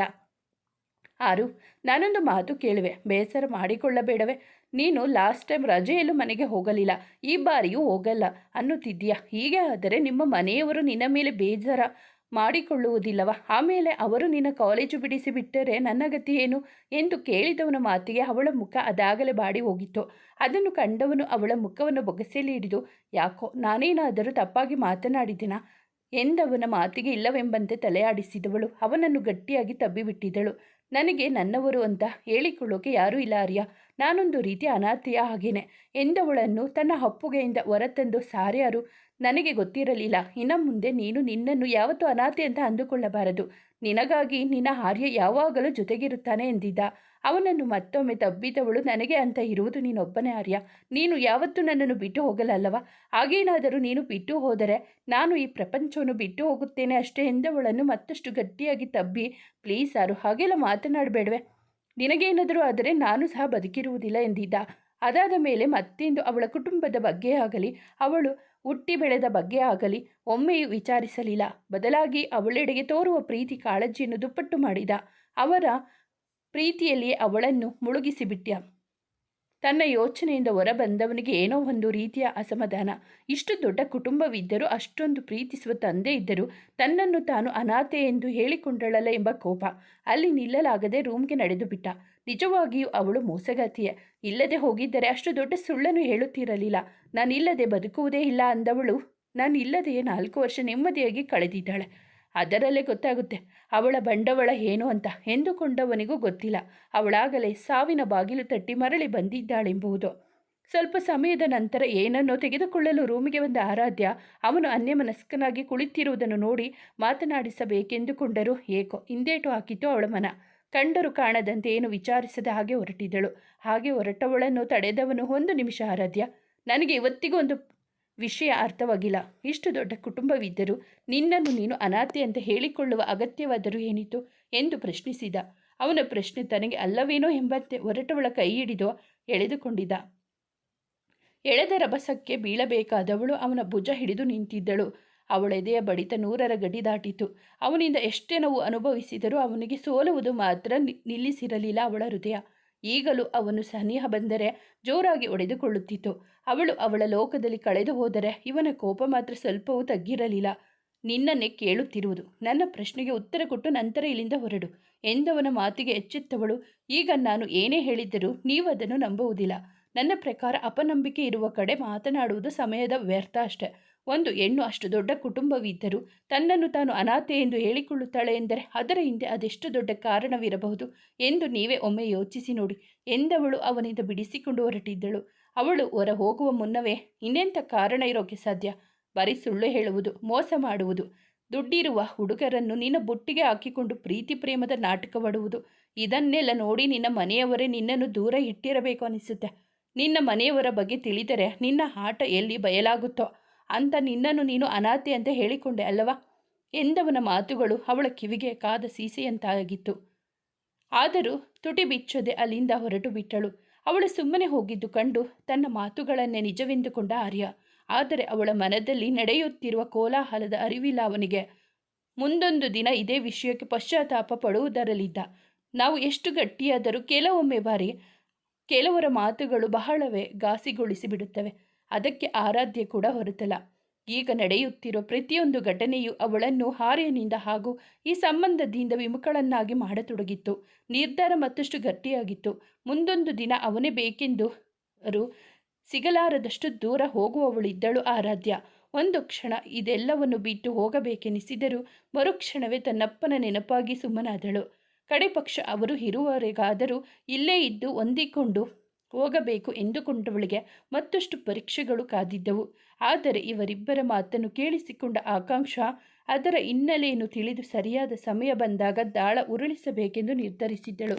ಆರು, ನಾನೊಂದು ಮಾತು ಕೇಳುವೆ. ಬೇಸರ ಮಾಡಿಕೊಳ್ಳಬೇಡವೆ. ನೀನು ಲಾಸ್ಟ್ ಟೈಮ್ ರಜೆಯಲ್ಲೂ ಮನೆಗೆ ಹೋಗಲಿಲ್ಲ. ಈ ಬಾರಿಯೂ ಹೋಗಲ್ಲ ಅನ್ನುತ್ತಿದ್ದೀಯಾ? ಹೀಗೆ ಆದರೆ ನಿಮ್ಮ ಮನೆಯವರು ನಿನ್ನ ಮೇಲೆ ಬೇಜಾರ ಮಾಡಿಕೊಳ್ಳುವುದಿಲ್ಲವ. ಆಮೇಲೆ ಅವರು ನಿನ್ನ ಕಾಲೇಜು ಬಿಡಿಸಿ ಬಿಟ್ಟರೆ ನನ್ನ ಗತಿ ಏನು? ಎಂದು ಕೇಳಿದವನ ಮಾತಿಗೆ ಅವಳ ಮುಖ ಅದಾಗಲೇ ಬಾಡಿ ಹೋಗಿತ್ತು. ಅದನ್ನು ಕಂಡವನು ಅವಳ ಮುಖವನ್ನು ಬೊಗಸೆಯಲ್ಲಿ ಹಿಡಿದು, ಯಾಕೋ, ನಾನೇನಾದರೂ ತಪ್ಪಾಗಿ ಮಾತನಾಡಿದಿನ? ಎಂದವನ ಮಾತಿಗೆ ಇಲ್ಲವೆಂಬಂತೆ ತಲೆಯಾಡಿಸಿದವಳು. ಅವನನ್ನು ಗಟ್ಟಿಯಾಗಿ ತಬ್ಬಿಬಿಟ್ಟಿದ್ದಳು ನನಗೆ ನನ್ನವರು ಅಂತ ಹೇಳಿಕೊಳ್ಳೋಕೆ ಯಾರೂ ಇಲ್ಲ ಆರ್ಯ ನಾನೊಂದು ರೀತಿ ಅನಾಥೆಯ ಹಾಗೇನೆ. ಎಂದವಳನ್ನು ತನ್ನ ಅಪ್ಪುಗೆಯಿಂದ ಹೊರತಂದು ಸಾರ್ಯಾರು, ನನಗೆ ಗೊತ್ತಿರಲಿಲ್ಲ. ಇನ್ನು ಮುಂದೆ ನೀನು ನಿನ್ನನ್ನು ಯಾವತ್ತೂ ಅನಾಥೆ ಅಂತ ಅಂದುಕೊಳ್ಳಬಾರದು. ನಿನಗಾಗಿ ನಿನ್ನ ಆರ್ಯ ಯಾವಾಗಲೂ ಜೊತೆಗಿರುತ್ತಾನೆ ಎಂದಿದ್ದ. ಅವನನ್ನು ಮತ್ತೊಮ್ಮೆ ತಬ್ಬಿದವಳು ನನಗೆ ಅಂತ ಇರುವುದು ನೀನೊಬ್ಬನೇ ಆರ್ಯ. ನೀನು ಯಾವತ್ತೂ ನನ್ನನ್ನು ಬಿಟ್ಟು ಹೋಗಲಲ್ಲವ? ಹಾಗೇನಾದರೂ ನೀನು ಬಿಟ್ಟು ಹೋದರೆ ನಾನು ಈ ಪ್ರಪಂಚವನ್ನು ಬಿಟ್ಟು ಹೋಗುತ್ತೇನೆ ಅಷ್ಟೇ ಎಂದವಳನ್ನು ಮತ್ತಷ್ಟು ಗಟ್ಟಿಯಾಗಿ ತಬ್ಬಿ, ಪ್ಲೀಸ್ ಸಾರು, ಹಾಗೆಲ್ಲ ಮಾತನಾಡಬೇಡವೆ. ನಿನಗೇನಾದರೂ ಆದರೆ ನಾನು ಸಹ ಬದುಕಿರುವುದಿಲ್ಲ ಎಂದಿದ್ದ. ಅದಾದ ಮೇಲೆ ಮತ್ತೆಂದು ಅವಳ ಕುಟುಂಬದ ಬಗ್ಗೆ ಆಗಲಿ, ಅವಳು ಹುಟ್ಟಿ ಬೆಳೆದ ಬಗ್ಗೆ ಆಗಲಿ ಒಮ್ಮೆಯೂ ವಿಚಾರಿಸಲಿಲ್ಲ. ಬದಲಾಗಿ ಅವಳೆಡೆಗೆ ತೋರುವ ಪ್ರೀತಿ ಕಾಳಜಿಯನ್ನು ದುಪ್ಪಟ್ಟು ಮಾಡಿದ. ಅವರ ಪ್ರೀತಿಯಲ್ಲಿಯೇ ಅವಳನ್ನು ಮುಳುಗಿಸಿಬಿಟ್ಟ. ತನ್ನ ಯೋಚನೆಯಿಂದ ಹೊರಬಂದವನಿಗೆ ಏನೋ ಒಂದು ರೀತಿಯ ಅಸಮಾಧಾನ. ಇಷ್ಟು ದೊಡ್ಡ ಕುಟುಂಬವಿದ್ದರೂ ಅಷ್ಟೊಂದು ಪ್ರೀತಿಸುವ ತಂದೆ ಇದ್ದರೂ ತನ್ನನ್ನು ತಾನು ಅನಾಥೆ ಎಂದು ಹೇಳಿಕೊಂಡಳಲ್ಲ ಎಂಬ ಕೋಪ. ಅಲ್ಲಿ ನಿಲ್ಲಲಾಗದೆ ರೂಮ್ಗೆ ನಡೆದು ಬಿಟ್ಟ. ನಿಜವಾಗಿಯೂ ಅವಳು ಮೋಸಗಾತಿಯೇ. ಇಲ್ಲದೆ ಹೋಗಿದ್ದರೆ ಅಷ್ಟು ದೊಡ್ಡ ಸುಳ್ಳನ್ನು ಹೇಳುತ್ತಿರಲಿಲ್ಲ. ನಾನಿಲ್ಲದೆ ಬದುಕುವುದೇ ಇಲ್ಲ ಅಂದವಳು. ನಾನು ಇಲ್ಲದೆಯೇ ನಾಲ್ಕು ವರ್ಷ ನೆಮ್ಮದಿಯಾಗಿ ಕಳೆದಿದ್ದಾಳೆ. ಅದರಲ್ಲೇ ಗೊತ್ತಾಗುತ್ತೆ, ಅವಳ ಬಂಡವಾಳ ಏನು ಅಂತ ಎಂದುಕೊಂಡವನಿಗೂ ಗೊತ್ತಿಲ್ಲ. ಅವಳಾಗಲೇ ಸಾವಿನ ಬಾಗಿಲು ತಟ್ಟಿ ಮರಳಿ ಬಂದಿದ್ದಾಳೆಂಬುದು ಸ್ವಲ್ಪ ಸಮಯದ ನಂತರ ಏನನ್ನೋ ತೆಗೆದುಕೊಳ್ಳಲು ರೂಮಿಗೆ ಬಂದ ಆರಾಧ್ಯ ಅವನು ಅನ್ಯಮನಸ್ಕನಾಗಿ ಕುಳಿತಿರುವುದನ್ನು ನೋಡಿ ಮಾತನಾಡಿಸಬೇಕೆಂದುಕೊಂಡರೂ ಏಕೋ, ಹಿಂದೇಟು ಹಾಕಿತು ಅವಳ ಮನ. ಕಂಡರು ಕಾಣದಂತೆ ಏನು ವಿಚಾರಿಸದ ಹಾಗೆ ಹೊರಟಿದ್ದಳು ಹಾಗೆ ಹೊರಟವಳನ್ನು ತಡೆದವನು ಒಂದು ನಿಮಿಷ ಆರಾಧ್ಯ. ನನಗೆ ಇವತ್ತಿಗೂ ಒಂದು ವಿಷಯ ಅರ್ಥವಾಗಿಲ್ಲ. ಇಷ್ಟು ದೊಡ್ಡ ಕುಟುಂಬವಿದ್ದರೂ ನಿನ್ನನ್ನು ನೀನು ಅನಾಥೆ ಅಂತ ಹೇಳಿಕೊಳ್ಳುವ ಅಗತ್ಯವಾದರೂ ಏನಿತು ಎಂದು ಪ್ರಶ್ನಿಸಿದ. ಅವನ ಪ್ರಶ್ನೆ ತನಗೆ ಅಲ್ಲವೇನೋ ಎಂಬಂತೆ ಹೊರಟವಳ ಕೈ ಹಿಡಿದು ಎಳೆದುಕೊಂಡಿದ್ದ. ಎಳೆದ ರಭಸಕ್ಕೆ ಬೀಳಬೇಕಾದವಳು ಅವನ ಭುಜ ಹಿಡಿದು ನಿಂತಿದ್ದಳು. ಅವಳ ಎದೆಯ ಬಡಿತ ನೂರರ ಗಡಿ ದಾಟಿತು. ಅವನಿಂದ ಎಷ್ಟೇ ನೋವು ಅನುಭವಿಸಿದರೂ ಅವನಿಗೆ ಸೋಲುವುದು ಮಾತ್ರ ನಿಲ್ಲಿಸಿರಲಿಲ್ಲ ಅವಳ ಹೃದಯ. ಈಗಲೂ ಅವನು ಸನಿಹ ಬಂದರೆ ಜೋರಾಗಿ ಒಡೆದುಕೊಳ್ಳುತ್ತಿತ್ತು ಅವಳು ಅವಳ ಲೋಕದಲ್ಲಿ ಕಳೆದು ಹೋದರೆ ಇವನ ಕೋಪ ಮಾತ್ರ ಸ್ವಲ್ಪವೂ ತಗ್ಗಿರಲಿಲ್ಲ. ನಿನ್ನನ್ನೇ ಕೇಳುತ್ತಿರುವುದು. ನನ್ನ ಪ್ರಶ್ನೆಗೆ ಉತ್ತರ ಕೊಟ್ಟು ನಂತರ ಇಲ್ಲಿಂದ ಹೊರಡು. ಎಂದವನ ಮಾತಿಗೆ ಎಚ್ಚೆತ್ತವಳು. ಈಗ ನಾನು ಏನೇ ಹೇಳಿದ್ದರೂ ನೀವು ಅದನ್ನು ನಂಬುವುದಿಲ್ಲ. ನನ್ನ ಪ್ರಕಾರ ಅಪನಂಬಿಕೆ ಇರುವ ಕಡೆ ಮಾತನಾಡುವುದು ಸಮಯದ ವ್ಯರ್ಥ ಅಷ್ಟೆ. ಒಂದು ಹೆಣ್ಣು ಅಷ್ಟು ದೊಡ್ಡ ಕುಟುಂಬವಿದ್ದರೂ ತನ್ನನ್ನು ತಾನು ಅನಾಥೆ ಎಂದು ಹೇಳಿಕೊಳ್ಳುತ್ತಾಳೆ ಎಂದರೆ ಅದರ ಹಿಂದೆ ಅದೆಷ್ಟು ದೊಡ್ಡ ಕಾರಣವಿರಬಹುದು ಎಂದು ನೀವೇ ಒಮ್ಮೆ ಯೋಚಿಸಿ ನೋಡಿ ಎಂದವಳು ಅವನಿಂದ ಬಿಡಿಸಿಕೊಂಡು ಹೊರಟಿದ್ದಳು. ಅವಳು ಹೊರ ಹೋಗುವ ಮುನ್ನವೇ ಇನ್ನೆಂಥ ಕಾರಣ ಇರೋಕೆ ಸಾಧ್ಯ? ಬರೀ ಸುಳ್ಳು ಹೇಳುವುದು, ಮೋಸ ಮಾಡುವುದು. ದುಡ್ಡಿರುವ ಹುಡುಗರನ್ನು ನಿನ್ನ ಬುಟ್ಟಿಗೆ ಹಾಕಿಕೊಂಡು ಪ್ರೀತಿ ಪ್ರೇಮದ ನಾಟಕವಾಡುವುದು. ಇದನ್ನೆಲ್ಲ ನೋಡಿ ನಿನ್ನ ಮನೆಯವರೇ ನಿನ್ನನ್ನು ದೂರ ಇಟ್ಟಿರಬೇಕು ಅನಿಸುತ್ತೆ. ನಿನ್ನ ಮನೆಯವರ ಬಗ್ಗೆ ತಿಳಿದರೆ ನಿನ್ನ ಆಟ ಎಲ್ಲಿ ಬಯಲಾಗುತ್ತೋ? ಅಂತ ನಿನ್ನನ್ನು ನೀನು ಅನಾಥೆ ಅಂತ ಹೇಳಿಕೊಂಡೆ ಅಲ್ಲವಾ? ಎಂದವನ ಮಾತುಗಳು ಅವಳ ಕಿವಿಗೆ ಕಾದ ಸೀಸೆಯಂತಾಗಿತ್ತು. ಆದರೂ ತುಟಿ ಬಿಚ್ಚದೆ ಅಲ್ಲಿಂದ ಹೊರಟು ಬಿಟ್ಟಳು. ಅವಳು ಸುಮ್ಮನೆ ಹೋಗಿದ್ದು ಕಂಡು ತನ್ನ ಮಾತುಗಳನ್ನೇ ನಿಜವೆಂದುಕೊಂಡ ಆರ್ಯ. ಆದರೆ ಅವಳ ಮನದಲ್ಲಿ ನಡೆಯುತ್ತಿರುವ ಕೋಲಾಹಲದ ಅರಿವಿಲ್ಲ ಅವನಿಗೆ. ಮುಂದೊಂದು ದಿನ ಇದೇ ವಿಷಯಕ್ಕೆ ಪಶ್ಚಾತ್ತಾಪ ಪಡುವುದರಲ್ಲಿದ್ದ. ನಾವು ಎಷ್ಟು ಗಟ್ಟಿಯಾದರೂ ಕೆಲವೊಮ್ಮೆ ಬಾರಿ ಕೆಲವರ ಮಾತುಗಳು ಬಹಳವೇ ಘಾಸಿಗೊಳಿಸಿ ಬಿಡುತ್ತವೆ ಅದಕ್ಕೆ ಆರಾಧ್ಯ ಕೂಡ ಹೊರತಲ್ಲ ಈಗ ನಡೆಯುತ್ತಿರುವ ಪ್ರತಿಯೊಂದು ಘಟನೆಯು ಅವಳನ್ನು ಹಾರ್ಯನಿಂದ ಹಾಗೂ ಈ ಸಂಬಂಧದಿಂದ ವಿಮುಖಳನ್ನಾಗಿ ಮಾಡತೊಡಗಿತ್ತು. ನಿರ್ಧಾರ ಮತ್ತಷ್ಟು ಗಟ್ಟಿಯಾಗಿತ್ತು. ಮುಂದೊಂದು ದಿನ ಅವನೇ ಬೇಕೆಂದು ಸಿಗಲಾರದಷ್ಟು ದೂರ ಹೋಗುವವಳಿದ್ದಳು ಆರಾಧ್ಯ. ಒಂದು ಕ್ಷಣ ಇದೆಲ್ಲವನ್ನು ಬಿಟ್ಟು ಹೋಗಬೇಕೆನಿಸಿದರೂ ಮರುಕ್ಷಣವೇ ತನ್ನಪ್ಪನ ನೆನಪಾಗಿ ಸುಮ್ಮನಾದಳು. ಕಡೆ ಪಕ್ಷ ಅವರು ಇರುವವರೆಗಾದರೂ ಇಲ್ಲೇ ಇದ್ದು ಹೊಂದಿಕೊಂಡು ಹೋಗಬೇಕು ಎಂದುಕೊಂಡವಳಿಗೆ ಮತ್ತಷ್ಟು ಪರೀಕ್ಷೆಗಳು ಕಾದಿದ್ದವು. ಆದರೆ ಇವರಿಬ್ಬರ ಮಾತನ್ನು ಕೇಳಿಸಿಕೊಂಡ ಆಕಾಂಕ್ಷ, ಅದರ ಹಿನ್ನೆಲೆಯನ್ನು ತಿಳಿದು ಸರಿಯಾದ ಸಮಯ ಬಂದಾಗ ದಾಳ ಉರುಳಿಸಬೇಕೆಂದು ನಿರ್ಧರಿಸಿದ್ದಳು.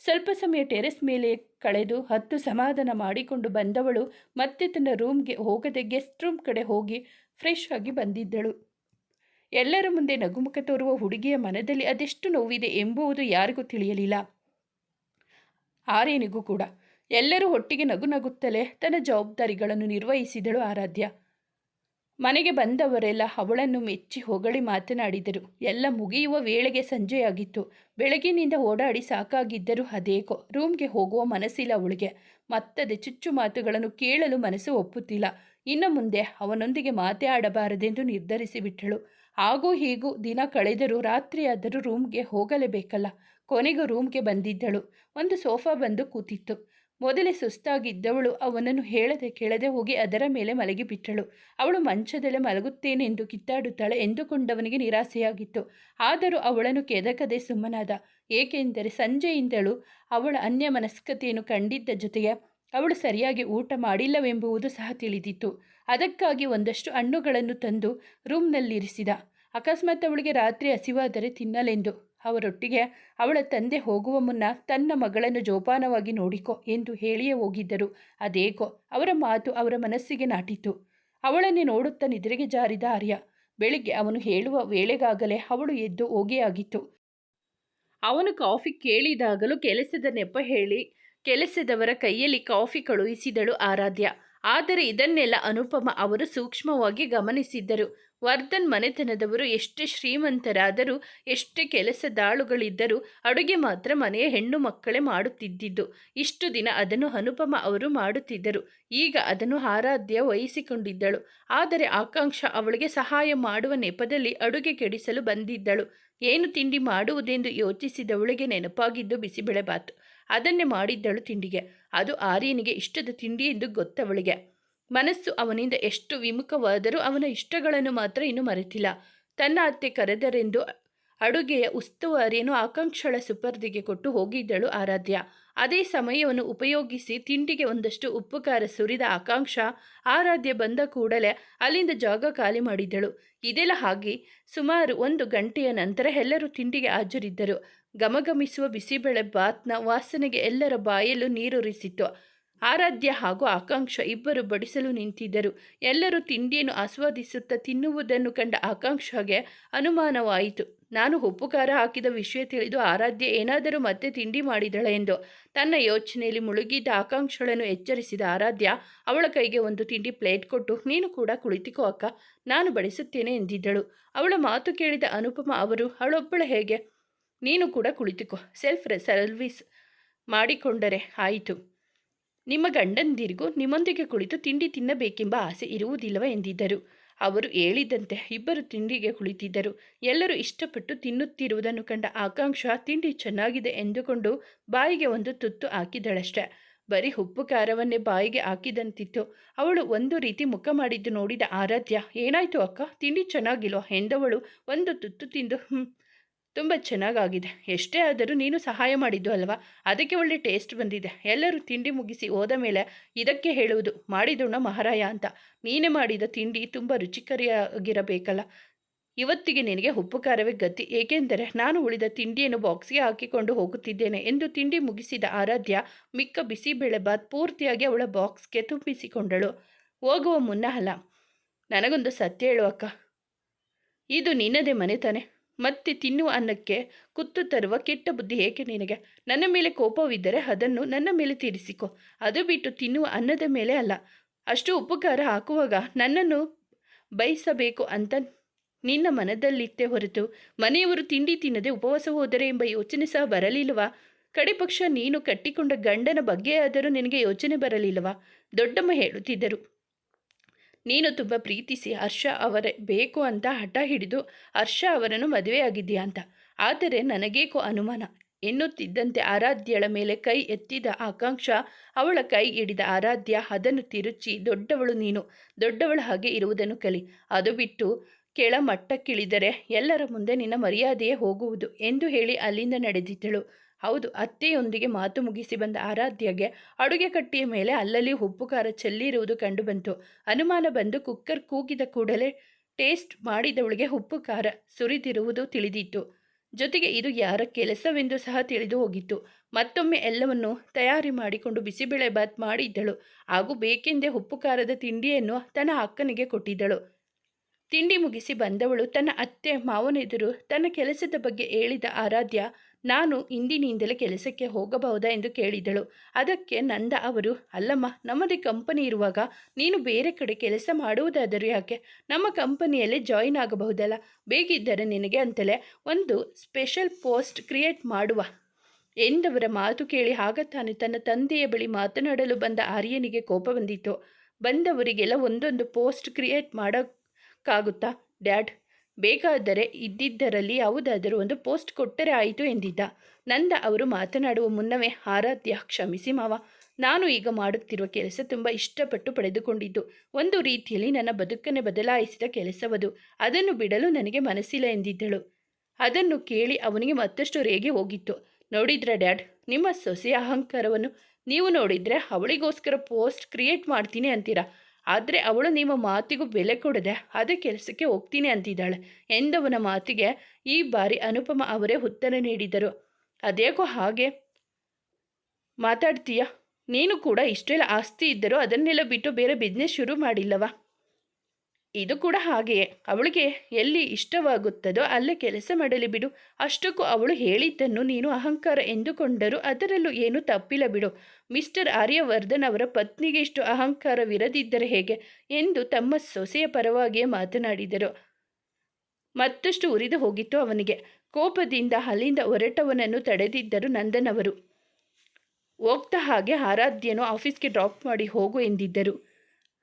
ಸ್ವಲ್ಪ ಸಮಯ ಟೆರೆಸ್ ಮೇಲೆ ಕಳೆದು ಹತ್ತು ಸಮಾಧಾನ ಮಾಡಿಕೊಂಡು ಬಂದವಳು ಮತ್ತೆ ತನ್ನ ರೂಮ್ಗೆ ಹೋಗದೆ ಗೆಸ್ಟ್ ರೂಮ್ ಕಡೆ ಹೋಗಿ ಫ್ರೆಶ್ ಆಗಿ ಬಂದಿದ್ದಳು. ಎಲ್ಲರ ಮುಂದೆ ನಗುಮುಖ ತೋರುವ ಹುಡುಗಿಯ ಮನದಲ್ಲಿ ಅದೆಷ್ಟು ನೋವಿದೆ ಎಂಬುವುದು ಯಾರಿಗೂ ತಿಳಿಯಲಿಲ್ಲ. ಆರೇನಿಗೂ ಕೂಡ. ಎಲ್ಲರೂ ಒಟ್ಟಿಗೆ ನಗು ನಗುತ್ತಲೇ ತನ್ನ ಜವಾಬ್ದಾರಿಗಳನ್ನು ನಿರ್ವಹಿಸಿದಳು ಆರಾಧ್ಯ. ಮನೆಗೆ ಬಂದವರೆಲ್ಲ ಅವಳನ್ನು ಮೆಚ್ಚಿ ಹೊಗಳಿ ಮಾತನಾಡಿದರು. ಎಲ್ಲ ಮುಗಿಯುವ ವೇಳೆಗೆ ಸಂಜೆಯಾಗಿತ್ತು. ಬೆಳಗಿನಿಂದ ಓಡಾಡಿ ಸಾಕಾಗಿದ್ದರೂ ಅದೇಕೋ ರೂಮ್ಗೆ ಹೋಗುವ ಮನಸ್ಸಿಲ್ಲ ಅವಳಿಗೆ. ಮತ್ತದೆ ಚುಚ್ಚು ಮಾತುಗಳನ್ನು ಕೇಳಲು ಮನಸ್ಸು ಒಪ್ಪುತ್ತಿಲ್ಲ. ಇನ್ನು ಮುಂದೆ ಅವನೊಂದಿಗೆ ಮಾತೇ ಆಡಬಾರದೆಂದು ನಿರ್ಧರಿಸಿಬಿಟ್ಟಳು ಹಾಗೂ ಹೀಗೂ ದಿನ ಕಳೆದರೂ ರಾತ್ರಿಯಾದರೂ ರೂಮ್ಗೆ ಹೋಗಲೇಬೇಕಲ್ಲ. ಕೊನೆಗೂ ರೂಮ್ಗೆ ಬಂದಿದ್ದಳು. ಒಂದು ಸೋಫಾ ಬಂದು ಕೂತಿತ್ತು. ಮೊದಲೇ ಸುಸ್ತಾಗಿದ್ದವಳು ಅವನನ್ನು ಹೇಳದೆ ಕೇಳದೆ ಹೋಗಿ ಅದರ ಮೇಲೆ ಮಲಗಿಬಿಟ್ಟಳು. ಅವಳು ಮಂಚದಲ್ಲೇ ಮಲಗುತ್ತೇನೆಂದು ಕಿತ್ತಾಡುತ್ತಾಳೆ ಎಂದುಕೊಂಡವನಿಗೆ ನಿರಾಸೆಯಾಗಿತ್ತು. ಆದರೂ ಅವಳನ್ನು ಕೆದಕದೆ ಸುಮ್ಮನಾದ. ಏಕೆಂದರೆ ಸಂಜೆಯಿಂದಳು ಅವಳ ಅನ್ಯಮನಸ್ಕತೆಯನ್ನು ಕಂಡಿದ್ದ ಜೊತೆಗೆ ಅವಳು ಸರಿಯಾಗಿ ಊಟ ಮಾಡಿಲ್ಲವೆಂಬುವುದು ಸಹ ತಿಳಿದಿತ್ತು. ಅದಕ್ಕಾಗಿ ಒಂದಷ್ಟು ಹಣ್ಣುಗಳನ್ನು ತಂದು ರೂಮ್ನಲ್ಲಿರಿಸಿದ. ಅಕಸ್ಮಾತ್ ಅವಳಿಗೆ ರಾತ್ರಿ ಹಸಿವಾದರೆ ತಿನ್ನಲೆಂದು ಅವರೊಟ್ಟಿಗೆ ಅವಳ ತಂದೆ ಹೋಗುವ ಮುನ್ನ ತನ್ನ ಮಗಳನ್ನು ಜೋಪಾನವಾಗಿ ನೋಡಿಕೊ ಎಂದು ಹೇಳಿಯೇ ಹೋಗಿದ್ದರು. ಅದೇಕೋ, ಅವರ ಮಾತು ಅವರ ಮನಸ್ಸಿಗೆ ನಾಟಿತು. ಅವಳನ್ನೇ ನೋಡುತ್ತಾ ನಿದ್ರೆಗೆ ಜಾರಿದ ಆರ್ಯ. ಬೆಳಿಗ್ಗೆ ಅವನು ಹೇಳುವ ವೇಳೆಗಾಗಲೇ ಅವಳು ಎದ್ದು ಹೋಗಿಯಾಗಿತ್ತು. ಅವನು ಕಾಫಿ ಕೇಳಿದಾಗಲೂ ಕೆಲಸದ ನೆಪ ಹೇಳಿ, ಕೆಲಸದವರ ಕೈಯಲ್ಲಿ ಕಾಫಿ ಕಳುಹಿಸಿದಳು ಆರಾಧ್ಯ. ಆದರೆ ಇದನ್ನೆಲ್ಲ ಅನುಪಮ ಅವರು ಸೂಕ್ಷ್ಮವಾಗಿ ಗಮನಿಸಿದ್ದರು. ವರ್ಧನ್ ಮನೆತನದವರು ಎಷ್ಟೇ ಶ್ರೀಮಂತರಾದರೂ, ಎಷ್ಟೇ ಕೆಲಸದಾಳುಗಳಿದ್ದರೂ ಅಡುಗೆ ಮಾತ್ರ ಮನೆಯ ಹೆಣ್ಣು ಮಕ್ಕಳೇ ಮಾಡುತ್ತಿದ್ದಿದ್ದು. ಇಷ್ಟು ದಿನ ಅದನ್ನು ಅನುಪಮ ಅವರು ಮಾಡುತ್ತಿದ್ದರು. ಈಗ ಅದನ್ನು ಆರಾಧ್ಯ ವಹಿಸಿಕೊಂಡಿದ್ದಳು. ಆದರೆ ಆಕಾಂಕ್ಷ ಅವಳಿಗೆ ಸಹಾಯ ಮಾಡುವ ನೆಪದಲ್ಲಿ ಅಡುಗೆ ಕೆಡಿಸಲು ಬಂದಿದ್ದಳು. ಏನು ತಿಂಡಿ ಮಾಡುವುದೆಂದು ಯೋಚಿಸಿದವಳಿಗೆ ನೆನಪಾಗಿದ್ದು ಬಿಸಿಬೇಳೆಬಾತು ಅದನ್ನೇ ಮಾಡಿದ್ದಳು ತಿಂಡಿಗೆ. ಅದು ಆರ್ಯನಿಗೆ ಇಷ್ಟದ ತಿಂಡಿ ಎಂದು ಗೊತ್ತವಳಿಗೆ. ಮನಸ್ಸು ಅವನಿಂದ ಎಷ್ಟು ವಿಮುಖವಾದರೂ ಅವನ ಇಷ್ಟಗಳನ್ನು ಮಾತ್ರ ಇನ್ನೂ ಮರೆತಿಲ್ಲ. ತನ್ನ ಅತ್ತೆ ಕರೆದರೆಂದು ಅಡುಗೆಯ ಉಸ್ತುವಾರಿಯನ್ನು ಆಕಾಂಕ್ಷಳ ಸುಪರ್ದಿಗೆ ಕೊಟ್ಟು ಹೋಗಿದ್ದಳು ಆರಾಧ್ಯ. ಅದೇ ಸಮಯವನ್ನು ಉಪಯೋಗಿಸಿ ತಿಂಡಿಗೆ ಒಂದಷ್ಟು ಉಪ್ಪು ಖಾರ ಸುರಿದ ಆಕಾಂಕ್ಷ ಆರಾಧ್ಯ ಬಂದ ಕೂಡಲೇ ಅಲ್ಲಿಂದ ಜಾಗ ಖಾಲಿ ಮಾಡಿದ್ದಳು. ಇದೆಲ್ಲ ಹಾಗೆ ಸುಮಾರು ಒಂದು ಗಂಟೆಯ ನಂತರ ಎಲ್ಲರೂ ತಿಂಡಿಗೆ ಹಾಜರಿದ್ದರು. ಗಮಗಮಿಸುವ ಬಿಸಿಬೇಳೆ ಬಾತ್ನ ವಾಸನೆಗೆ ಎಲ್ಲರ ಬಾಯಲ್ಲೂ ನೀರುರಿಸಿತ್ತು. ಆರಾಧ್ಯ ಹಾಗೂ ಆಕಾಂಕ್ಷ ಇಬ್ಬರು ಬಡಿಸಲು ನಿಂತಿದ್ದರು. ಎಲ್ಲರೂ ತಿಂಡಿಯನ್ನು ಆಸ್ವಾದಿಸುತ್ತಾ ತಿನ್ನುವುದನ್ನು ಕಂಡ ಆಕಾಂಕ್ಷಗೆ ಅನುಮಾನವಾಯಿತು. ನಾನು ಉಪ್ಪು ಖಾರ ಹಾಕಿದ ವಿಷಯ ತಿಳಿದು ಆರಾಧ್ಯ ಏನಾದರೂ ಮತ್ತೆ ತಿಂಡಿ ಮಾಡಿದಳೆ ಎಂದು. ತನ್ನ ಯೋಚನೆಯಲ್ಲಿ ಮುಳುಗಿದ್ದ ಆಕಾಂಕ್ಷಳನ್ನು ಎಚ್ಚರಿಸಿದ ಆರಾಧ್ಯ, ಅವಳ ಕೈಗೆ ಒಂದು ತಿಂಡಿ ಪ್ಲೇಟ್ ಕೊಟ್ಟು ನೀನು ಕೂಡ ಕುಳಿತಿಕೋ ಅಕ್ಕ, ನಾನು ಬಡಿಸುತ್ತೇನೆ ಎಂದಿದ್ದಳು. ಅವಳ ಮಾತು ಕೇಳಿದ ಅನುಪಮ ಅವರು ಅವಳೊಬ್ಬಳ ಹೇಗೆ? ನೀನು ಕೂಡ ಕುಳಿತುಕೋ. ಸೆಲ್ಫ್ ಸರ್ವಿಸ್ ಮಾಡಿಕೊಂಡರೆ ಆಯಿತು. ನಿಮ್ಮ ಗಂಡಂದಿರಿಗೂ ನಿಮ್ಮೊಂದಿಗೆ ಕುಳಿತು ತಿಂಡಿ ತಿನ್ನಬೇಕೆಂಬ ಆಸೆ ಇರುವುದಿಲ್ಲವ ಎಂದಿದ್ದರು. ಅವರು ಹೇಳಿದಂತೆ ಇಬ್ಬರು ತಿಂಡಿಗೆ ಕುಳಿತಿದ್ದರು. ಎಲ್ಲರೂ ಇಷ್ಟಪಟ್ಟು ತಿನ್ನುತ್ತಿರುವುದನ್ನು ಕಂಡ ಆಕಾಂಕ್ಷ ತಿಂಡಿ ಚೆನ್ನಾಗಿದೆ ಎಂದುಕೊಂಡು ಬಾಯಿಗೆ ಒಂದು ತುತ್ತು ಹಾಕಿದಳಷ್ಟೆ. ಬರೀ ಉಪ್ಪು ಖಾರವನ್ನೇ ಬಾಯಿಗೆ ಹಾಕಿದಂತಿತ್ತು. ಅವಳು ಒಂದು ರೀತಿ ಮುಖ ಮಾಡಿದ್ದು ನೋಡಿದ ಆರಾಧ್ಯ, ಏನಾಯ್ತು ಅಕ್ಕ? ತಿಂಡಿ ಚೆನ್ನಾಗಿಲ್ವ? ಎಂದವಳು ಒಂದು ತುತ್ತು ತಿಂದು ತುಂಬ ಚೆನ್ನಾಗಾಗಿದೆ. ಎಷ್ಟೇ ಆದರೂ ನೀನು ಸಹಾಯ ಮಾಡಿದ್ದು ಅಲ್ವಾ? ಅದಕ್ಕೆ ಒಳ್ಳೆ ಟೇಸ್ಟ್ ಬಂದಿದೆ. ಎಲ್ಲರೂ ತಿಂಡಿ ಮುಗಿಸಿ ಹೋದ ಮೇಲೆ ಇದಕ್ಕೆ ಹೇಳುವುದು ಮಾಡಿದೋಣ ಮಹಾರಾಯ ಅಂತ. ನೀನೇ ಮಾಡಿದ ತಿಂಡಿ ತುಂಬ ರುಚಿಕರಿಯಾಗಿರಬೇಕಲ್ಲ. ಇವತ್ತಿಗೆ ನಿನಗೆ ಉಪ್ಪು ಖಾರವೇ ಗತಿ ಏಕೆಂದರೆ ನಾನು ಉಳಿದ ತಿಂಡಿಯನ್ನು ಬಾಕ್ಸ್ಗೆ ಹಾಕಿಕೊಂಡು ಹೋಗುತ್ತಿದ್ದೇನೆ ಎಂದು ತಿಂಡಿ ಮುಗಿಸಿದ ಆರಾಧ್ಯ ಮಿಕ್ಕ ಬಿಸಿಬೇಳೆಬಾತ್ ಪೂರ್ತಿಯಾಗಿ ಅವಳ ಬಾಕ್ಸ್ಗೆ ತುಂಬಿಸಿಕೊಂಡಳು. ಹೋಗುವ ಮುನ್ನ ಅಲ್ಲ. ನನಗೊಂದು ಸತ್ಯ ಹೇಳುವಕ್ಕ ಇದು ನಿನ್ನದೇ ಮನೆ ತಾನೆ. ಮತ್ತೆ ತಿನ್ನುವ ಅನ್ನಕ್ಕೆ ಕುತ್ತು ತರುವ ಕೆಟ್ಟ ಬುದ್ಧಿ ಏಕೆ ನಿನಗೆ? ನನ್ನ ಮೇಲೆ ಕೋಪವಿದ್ದರೆ ಅದನ್ನು ನನ್ನ ಮೇಲೆ ತೀರಿಸಿಕೊ. ಅದು ಬಿಟ್ಟು ತಿನ್ನುವ ಅನ್ನದ ಮೇಲೆ ಅಲ್ಲ. ಅಷ್ಟು ಉಪಕಾರ ಹಾಕುವಾಗ ನನ್ನನ್ನು ಬಯಸಬೇಕು ಅಂತ ನಿನ್ನ ಮನದಲ್ಲಿತ್ತೆ ಹೊರತು ಮನೆಯವರು ತಿಂಡಿ ತಿನ್ನದೆ ಉಪವಾಸ ಹೋದರೆ ಎಂಬ ಯೋಚನೆ ಸಹ ಬರಲಿಲ್ಲವಾ? ಕಡೆ ಪಕ್ಷ ನೀನು ಕಟ್ಟಿಕೊಂಡ ಗಂಡನ ಬಗ್ಗೆಯಾದರೂ ನಿನಗೆ ಯೋಚನೆ ಬರಲಿಲ್ಲವಾ? ದೊಡ್ಡಮ್ಮ ಹೇಳುತ್ತಿದ್ದರು. ನೀನು ತುಂಬ ಪ್ರೀತಿಸಿ ಹರ್ಷ ಅವರೇ ಬೇಕು ಅಂತ ಹಠ ಹಿಡಿದು, ಹರ್ಷ ಅವರನ್ನು ಮದುವೆಯಾಗಿದ್ದೀಯಾ ಅಂತ. ಆದರೆ ನನಗೇಕೋ ಅನುಮಾನ. ಎನ್ನುತ್ತಿದ್ದಂತೆ ಆರಾಧ್ಯಳ ಮೇಲೆ ಕೈ ಎತ್ತಿದ ಆಕಾಂಕ್ಷ, ಅವಳ ಕೈ ಹಿಡಿದ ಆರಾಧ್ಯ ಅದನ್ನು ತಿರುಚಿ, ದೊಡ್ಡವಳು ನೀನು, ದೊಡ್ಡವಳ ಹಾಗೆ ಇರುವುದನ್ನು ಕಲಿ. ಅದು ಬಿಟ್ಟು ಕೆಳ ಮಟ್ಟಕ್ಕಿಳಿದರೆ ಎಲ್ಲರ ಮುಂದೆ ನಿನ್ನ ಮರ್ಯಾದೆಯೇ ಹೋಗುವುದು ಎಂದು ಹೇಳಿ ಅಲ್ಲಿಂದ ನಡೆದಿದ್ದಳು. ಹೌದು, ಅತ್ತೆಯೊಂದಿಗೆ ಮಾತು ಮುಗಿಸಿ ಬಂದ ಆರಾಧ್ಯಗೆ ಅಡುಗೆ ಕಟ್ಟಿಯ ಮೇಲೆ ಅಲ್ಲಲ್ಲಿ ಉಪ್ಪು ಖಾರ ಚೆಲ್ಲಿರುವುದು ಕಂಡುಬಂತು ಅನುಮಾನ ಬಂದು ಕುಕ್ಕರ್ ಕೂಗಿದ ಕೂಡಲೇ ಟೇಸ್ಟ್ ಮಾಡಿದವಳಿಗೆ ಉಪ್ಪು ಖಾರ ಸುರಿದಿರುವುದು ತಿಳಿದಿತ್ತು ಜೊತೆಗೆ ಇದು ಯಾರ ಕೆಲಸವೆಂದು ಸಹ ತಿಳಿದು ಹೋಗಿತ್ತು. ಮತ್ತೊಮ್ಮೆ ಎಲ್ಲವನ್ನು ತಯಾರಿ ಮಾಡಿಕೊಂಡು ಬಿಸಿಬೇಳೆ ಬಾತ್ ಮಾಡಿದ್ದಳು. ಹಾಗೂ ಬೇಕೆಂದೇ ಉಪ್ಪು ಖಾರದ ತಿಂಡಿಯನ್ನು ತನ್ನ ಅಕ್ಕನಿಗೆ ಕೊಟ್ಟಿದ್ದಳು. ತಿಂಡಿ ಮುಗಿಸಿ ಬಂದವಳು ತನ್ನ ಅತ್ತೆ, ಮಾವನೆದುರು ತನ್ನ ಕೆಲಸದ ಬಗ್ಗೆ ಹೇಳಿದ ಆರಾಧ್ಯ ನಾನು ಇಂದಿನಿಂದಲೇ ಕೆಲಸಕ್ಕೆ ಹೋಗಬಹುದಾ ಎಂದು ಕೇಳಿದಳು. ಅದಕ್ಕೆ ನಂದ ಅವರು, ಅಲ್ಲಮ್ಮ, ನಮ್ಮದೇ ಕಂಪನಿ ಇರುವಾಗ ನೀನು ಬೇರೆ ಕಡೆ ಕೆಲಸ ಮಾಡುವುದಾದರೂ ಯಾಕೆ? ನಮ್ಮ ಕಂಪನಿಯಲ್ಲೇ ಜಾಯಿನ್ ಆಗಬಹುದಲ್ಲ? ಬೇಗಿದ್ದರೆ ನಿನಗೆ ಅಂತಲೇ ಒಂದು ಸ್ಪೆಷಲ್ ಪೋಸ್ಟ್ ಕ್ರಿಯೇಟ್ ಮಾಡುವ ಎಂದವರ ಮಾತು ಕೇಳಿ ಆಗ ತಾನು ತನ್ನ ತಂದೆಯ ಬಳಿ ಮಾತನಾಡಲು ಬಂದ ಆರ್ಯನಿಗೆ ಕೋಪ ಬಂದಿತ್ತು. ಬಂದವರಿಗೆಲ್ಲ ಒಂದೊಂದು ಪೋಸ್ಟ್ ಕ್ರಿಯೇಟ್ ಮಾಡೋಕ್ಕಾಗುತ್ತಾ? ಡ್ಯಾಡ್ ಬೇಕಾದರೆ ಇದ್ದಿದ್ದರಲ್ಲಿ ಯಾವುದಾದರೂ ಒಂದು ಪೋಸ್ಟ್ ಕೊಟ್ಟರೆ ಆಯಿತು ಎಂದಿದ್ದ. ನಂದ ಅವರು ಮಾತನಾಡುವ ಮುನ್ನವೇ ಆರಾಧ್ಯ, ಕ್ಷಮಿಸಿ ಮಾವ. ನಾನು ಈಗ ಮಾಡುತ್ತಿರುವ ಕೆಲಸ ತುಂಬ ಇಷ್ಟಪಟ್ಟು ಪಡೆದುಕೊಂಡಿದ್ದು. ಒಂದು ರೀತಿಯಲ್ಲಿ ನನ್ನ ಬದುಕನ್ನೇ ಬದಲಾಯಿಸಿದ ಕೆಲಸವದು. ಅದನ್ನು ಬಿಡಲು ನನಗೆ ಮನಸ್ಸಿಲ್ಲ ಎಂದಿದ್ದಳು. ಅದನ್ನು ಕೇಳಿ ಅವನಿಗೆ ಮತ್ತಷ್ಟು ರೇಗೆ ಹೋಗಿತ್ತು. ನೋಡಿದ್ರ ಡ್ಯಾಡ್, ನಿಮ್ಮ ಸೊಸೆಯ ಅಹಂಕಾರವನ್ನು? ನೀವು ನೋಡಿದರೆ ಅವಳಿಗೋಸ್ಕರ ಪೋಸ್ಟ್ ಕ್ರಿಯೇಟ್ ಮಾಡ್ತೀನಿ ಅಂತೀರಾ? ಆದರೆ ಅವಳು ನಿಮ್ಮ ಮಾತಿಗೂ ಬೆಲೆ ಕೊಡದೆ ಅದೇ ಕೆಲಸಕ್ಕೆ ಹೋಗ್ತೀನಿ ಅಂತಿದ್ದಾಳೆ ಎಂದವನ ಮಾತಿಗೆ ಈ ಬಾರಿ ಅನುಪಮ ಅವರೇ ಉತ್ತರ ನೀಡಿದರು. ಅದೇಕೋ ಹಾಗೆ? ಮಾತಾಡ್ತೀಯ? ನೀನು ಕೂಡ ಇಷ್ಟೆಲ್ಲ ಆಸ್ತಿ ಇದ್ದರೂ ಅದನ್ನೆಲ್ಲ ಬಿಟ್ಟು ಬೇರೆ ಬಿಸ್ನೆಸ್ ಶುರು ಮಾಡಿಲ್ಲವಾ? ಇದು ಕೂಡ ಹಾಗೆಯೇ. ಅವಳಿಗೆ ಎಲ್ಲಿ ಇಷ್ಟವಾಗುತ್ತದೋ ಅಲ್ಲೇ ಕೆಲಸ ಮಾಡಲಿ ಬಿಡು. ಅಷ್ಟಕ್ಕೂ ಅವಳು ಹೇಳಿದ್ದನ್ನು ನೀನು ಅಹಂಕಾರ ಎಂದುಕೊಂಡರೂ ಅದರಲ್ಲೂ ಏನೂ ತಪ್ಪಿಲ್ಲ ಬಿಡು. ಮಿಸ್ಟರ್ ಆರ್ಯವರ್ಧನ್ ಅವರ ಪತ್ನಿಗೆ ಇಷ್ಟು ಅಹಂಕಾರವಿರದಿದ್ದರೆ ಹೇಗೆ ಎಂದು ತಮ್ಮ ಸೊಸೆಯ ಪರವಾಗಿಯೇ ಮಾತನಾಡಿದರು. ಮತ್ತಷ್ಟು ಉರಿದು ಹೋಗಿತ್ತು ಅವನಿಗೆ. ಕೋಪದಿಂದ ಅಲ್ಲಿಂದ ಹೊರಟವನನ್ನು ತಡೆದಿದ್ದರು ನಂದನವರು. ಹೋಗ್ತಾ ಹಾಗೆ ಆರಾಧ್ಯನು ಆಫೀಸ್ಗೆ ಡ್ರಾಪ್ ಮಾಡಿ ಹೋಗು ಎಂದಿದ್ದರು.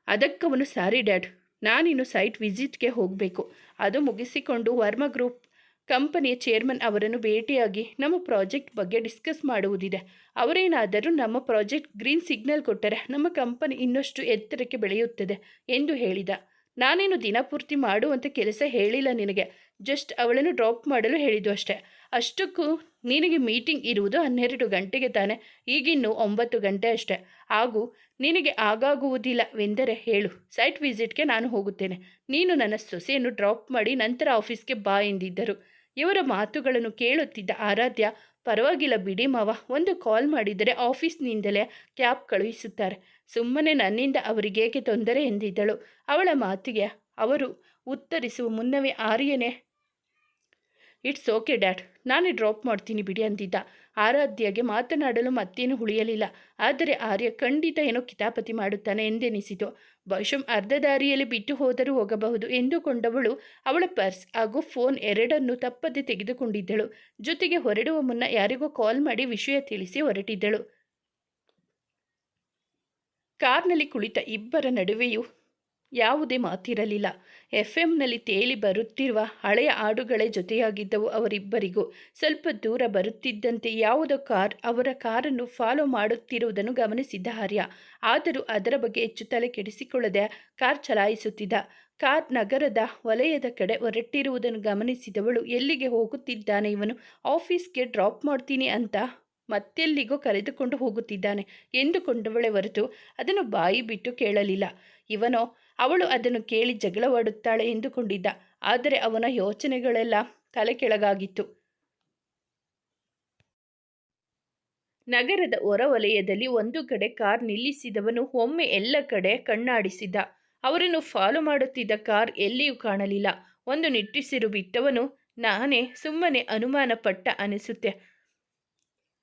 ಅದಕ್ಕವನು, ಸಾರಿ ಡ್ಯಾಡ್ ನಾನಿನ್ನು ಸೈಟ್ ವಿಸಿಟ್ಗೆ ಹೋಗಬೇಕು. ಅದು ಮುಗಿಸಿಕೊಂಡು ವರ್ಮ ಗ್ರೂಪ್ ಕಂಪನಿಯ ಚೇರ್ಮನ್ ಅವರನ್ನು ಭೇಟಿಯಾಗಿ ನಮ್ಮ ಪ್ರಾಜೆಕ್ಟ್ ಬಗ್ಗೆ ಡಿಸ್ಕಸ್ ಮಾಡುವುದಿದೆ. ಅವರೇನಾದರೂ ನಮ್ಮ ಪ್ರಾಜೆಕ್ಟ್ ಗ್ರೀನ್ ಸಿಗ್ನಲ್ ಕೊಟ್ಟರೆ ನಮ್ಮ ಕಂಪನಿ ಇನ್ನಷ್ಟು ಎತ್ತರಕ್ಕೆ ಬೆಳೆಯುತ್ತದೆ ಎಂದು ಹೇಳಿದ. ನಾನೇನು ದಿನಪೂರ್ತಿ ಮಾಡುವಂಥ ಕೆಲಸ ಹೇಳಿಲ್ಲ ನಿನಗೆ. ಜಸ್ಟ್ ಅವಳನ್ನು ಡ್ರಾಪ್ ಮಾಡಲು ಹೇಳಿದ್ದು ಅಷ್ಟೇ. ಅಷ್ಟಕ್ಕೂ ನಿನಗೆ ಮೀಟಿಂಗ್ ಇರುವುದು ಹನ್ನೆರಡು ಗಂಟೆಗೆ ತಾನೆ, ಈಗಿನ್ನು ಒಂಬತ್ತು ಗಂಟೆ ಅಷ್ಟೇ. ಹಾಗೂ ನಿನಗೆ ಆಗಾಗುವುದಿಲ್ಲವೆಂದರೆ ಹೇಳು ಸೈಟ್ ವಿಸಿಟ್ಗೆ ನಾನು ಹೋಗುತ್ತೇನೆ. ನೀನು ನನ್ನ ಸೊಸೆಯನ್ನು ಡ್ರಾಪ್ ಮಾಡಿ ನಂತರ ಆಫೀಸ್ಗೆ ಬಾ ಎಂದಿದ್ದರು. ಇವರ ಮಾತುಗಳನ್ನು ಕೇಳುತ್ತಿದ್ದ ಆರಾಧ್ಯ, ಪರವಾಗಿಲ್ಲ ಬಿಡಿ ಮಾವ, ಒಂದು ಕಾಲ್ ಮಾಡಿದರೆ ಆಫೀಸ್ನಿಂದಲೇ ಕ್ಯಾಬ್ ಕಳುಹಿಸುತ್ತಾರೆ. ಸುಮ್ಮನೆ ನನ್ನಿಂದ ಅವರಿಗೇಕೆ ತೊಂದರೆ ಎಂದಿದ್ದಳು. ಅವಳ ಮಾತಿಗೆ ಅವರು ಉತ್ತರಿಸುವ ಮುನ್ನವೇ ಆರ್ಯನೇ ಇಟ್ಸ್ ಓಕೆ ಡ್ಯಾಡ್ ನಾನೇ ಡ್ರಾಪ್ ಮಾಡ್ತೀನಿ ಬಿಡಿ ಅಂದಿದ್ದ. ಆರಾಧ್ಯಗೆ ಮಾತನಾಡಲು ಮತ್ತೇನು ಉಳಿಯಲಿಲ್ಲ ಆದರೆ ಆರ್ಯ ಖಂಡಿತ ಏನೋ ಕಿತಾಪತಿ ಮಾಡುತ್ತಾನೆ ಎಂದೆನಿಸಿತು. ಬಹುಶಃ ಅರ್ಧ ದಾರಿಯಲ್ಲಿ ಬಿಟ್ಟು ಹೋದರೂ ಹೋಗಬಹುದು ಎಂದುಕೊಂಡವಳು ಅವಳ ಪರ್ಸ್ ಹಾಗೂ ಫೋನ್ ಎರಡನ್ನು ತಪ್ಪದೆ ತೆಗೆದುಕೊಂಡಿದ್ದಳು. ಜೊತೆಗೆ ಹೊರಡುವ ಮುನ್ನ ಯಾರಿಗೋ ಕಾಲ್ ಮಾಡಿ ವಿಷಯ ತಿಳಿಸಿ ಹೊರಟಿದ್ದಳು. ಕಾರ್ನಲ್ಲಿ ಕುಳಿತ ಇಬ್ಬರ ನಡುವೆಯೂ ಯಾವುದೇ ಮಾತಿರಲಿಲ್ಲ. ಎಫ್ ಎಂನಲ್ಲಿ ತೇಲಿ ಬರುತ್ತಿರುವ ಹಳೆಯ ಹಾಡುಗಳೇ ಜೊತೆಯಾಗಿದ್ದವು ಅವರಿಬ್ಬರಿಗೂ. ಸ್ವಲ್ಪ ದೂರ ಬರುತ್ತಿದ್ದಂತೆ ಯಾವುದೋ ಕಾರ್ ಅವರ ಕಾರನ್ನು ಫಾಲೋ ಮಾಡುತ್ತಿರುವುದನ್ನು ಗಮನಿಸಿದ್ದ ಆರ್ಯ ಆದರೂ ಅದರ ಬಗ್ಗೆ ಹೆಚ್ಚು ತಲೆ ಕೆಡಿಸಿಕೊಳ್ಳದೆ ಕಾರ್ ಚಲಾಯಿಸುತ್ತಿದ್ದ. ಕಾರ್ ನಗರದ ವಲಯದ ಕಡೆ ಹೊರಟಿರುವುದನ್ನು ಗಮನಿಸಿದವಳು, ಎಲ್ಲಿಗೆ ಹೋಗುತ್ತಿದ್ದಾನೆ ಇವನು? ಆಫೀಸ್ಗೆ ಡ್ರಾಪ್ ಮಾಡ್ತೀನಿ ಅಂತ ಮತ್ತೆಲ್ಲಿಗೋ ಕರೆದುಕೊಂಡು ಹೋಗುತ್ತಿದ್ದಾನೆ ಎಂದುಕೊಂಡವಳೆ ಹೊರತು, ಅದನ್ನು ಬಾಯಿ ಬಿಟ್ಟು ಕೇಳಲಿಲ್ಲ. ಇವನೋ ಅವಳು ಅದನ್ನು ಕೇಳಿ ಜಗಳವಾಡುತ್ತಾಳೆ ಎಂದುಕೊಂಡಿದ್ದ. ಆದರೆ ಅವನ ಯೋಚನೆಗಳೆಲ್ಲ ತಲೆ ಕೆಳಗಾಗಿತ್ತು ನಗರದ ಹೊರವಲಯದಲ್ಲಿ ಒಂದು ಕಡೆ ಕಾರ್ ನಿಲ್ಲಿಸಿದವನು ಒಮ್ಮೆ ಎಲ್ಲ ಕಡೆ ಕಣ್ಣಾಡಿಸಿದ್ದ. ಅವರನ್ನು ಫಾಲೋ ಮಾಡುತ್ತಿದ್ದ ಕಾರ್ ಎಲ್ಲಿಯೂ ಕಾಣಲಿಲ್ಲ. ಒಂದು ನಿಟ್ಟಿಸಿರು ಬಿಟ್ಟವನು, ನಾನೇ ಸುಮ್ಮನೆ ಅನುಮಾನಪಟ್ಟ ಅನಿಸುತ್ತೆ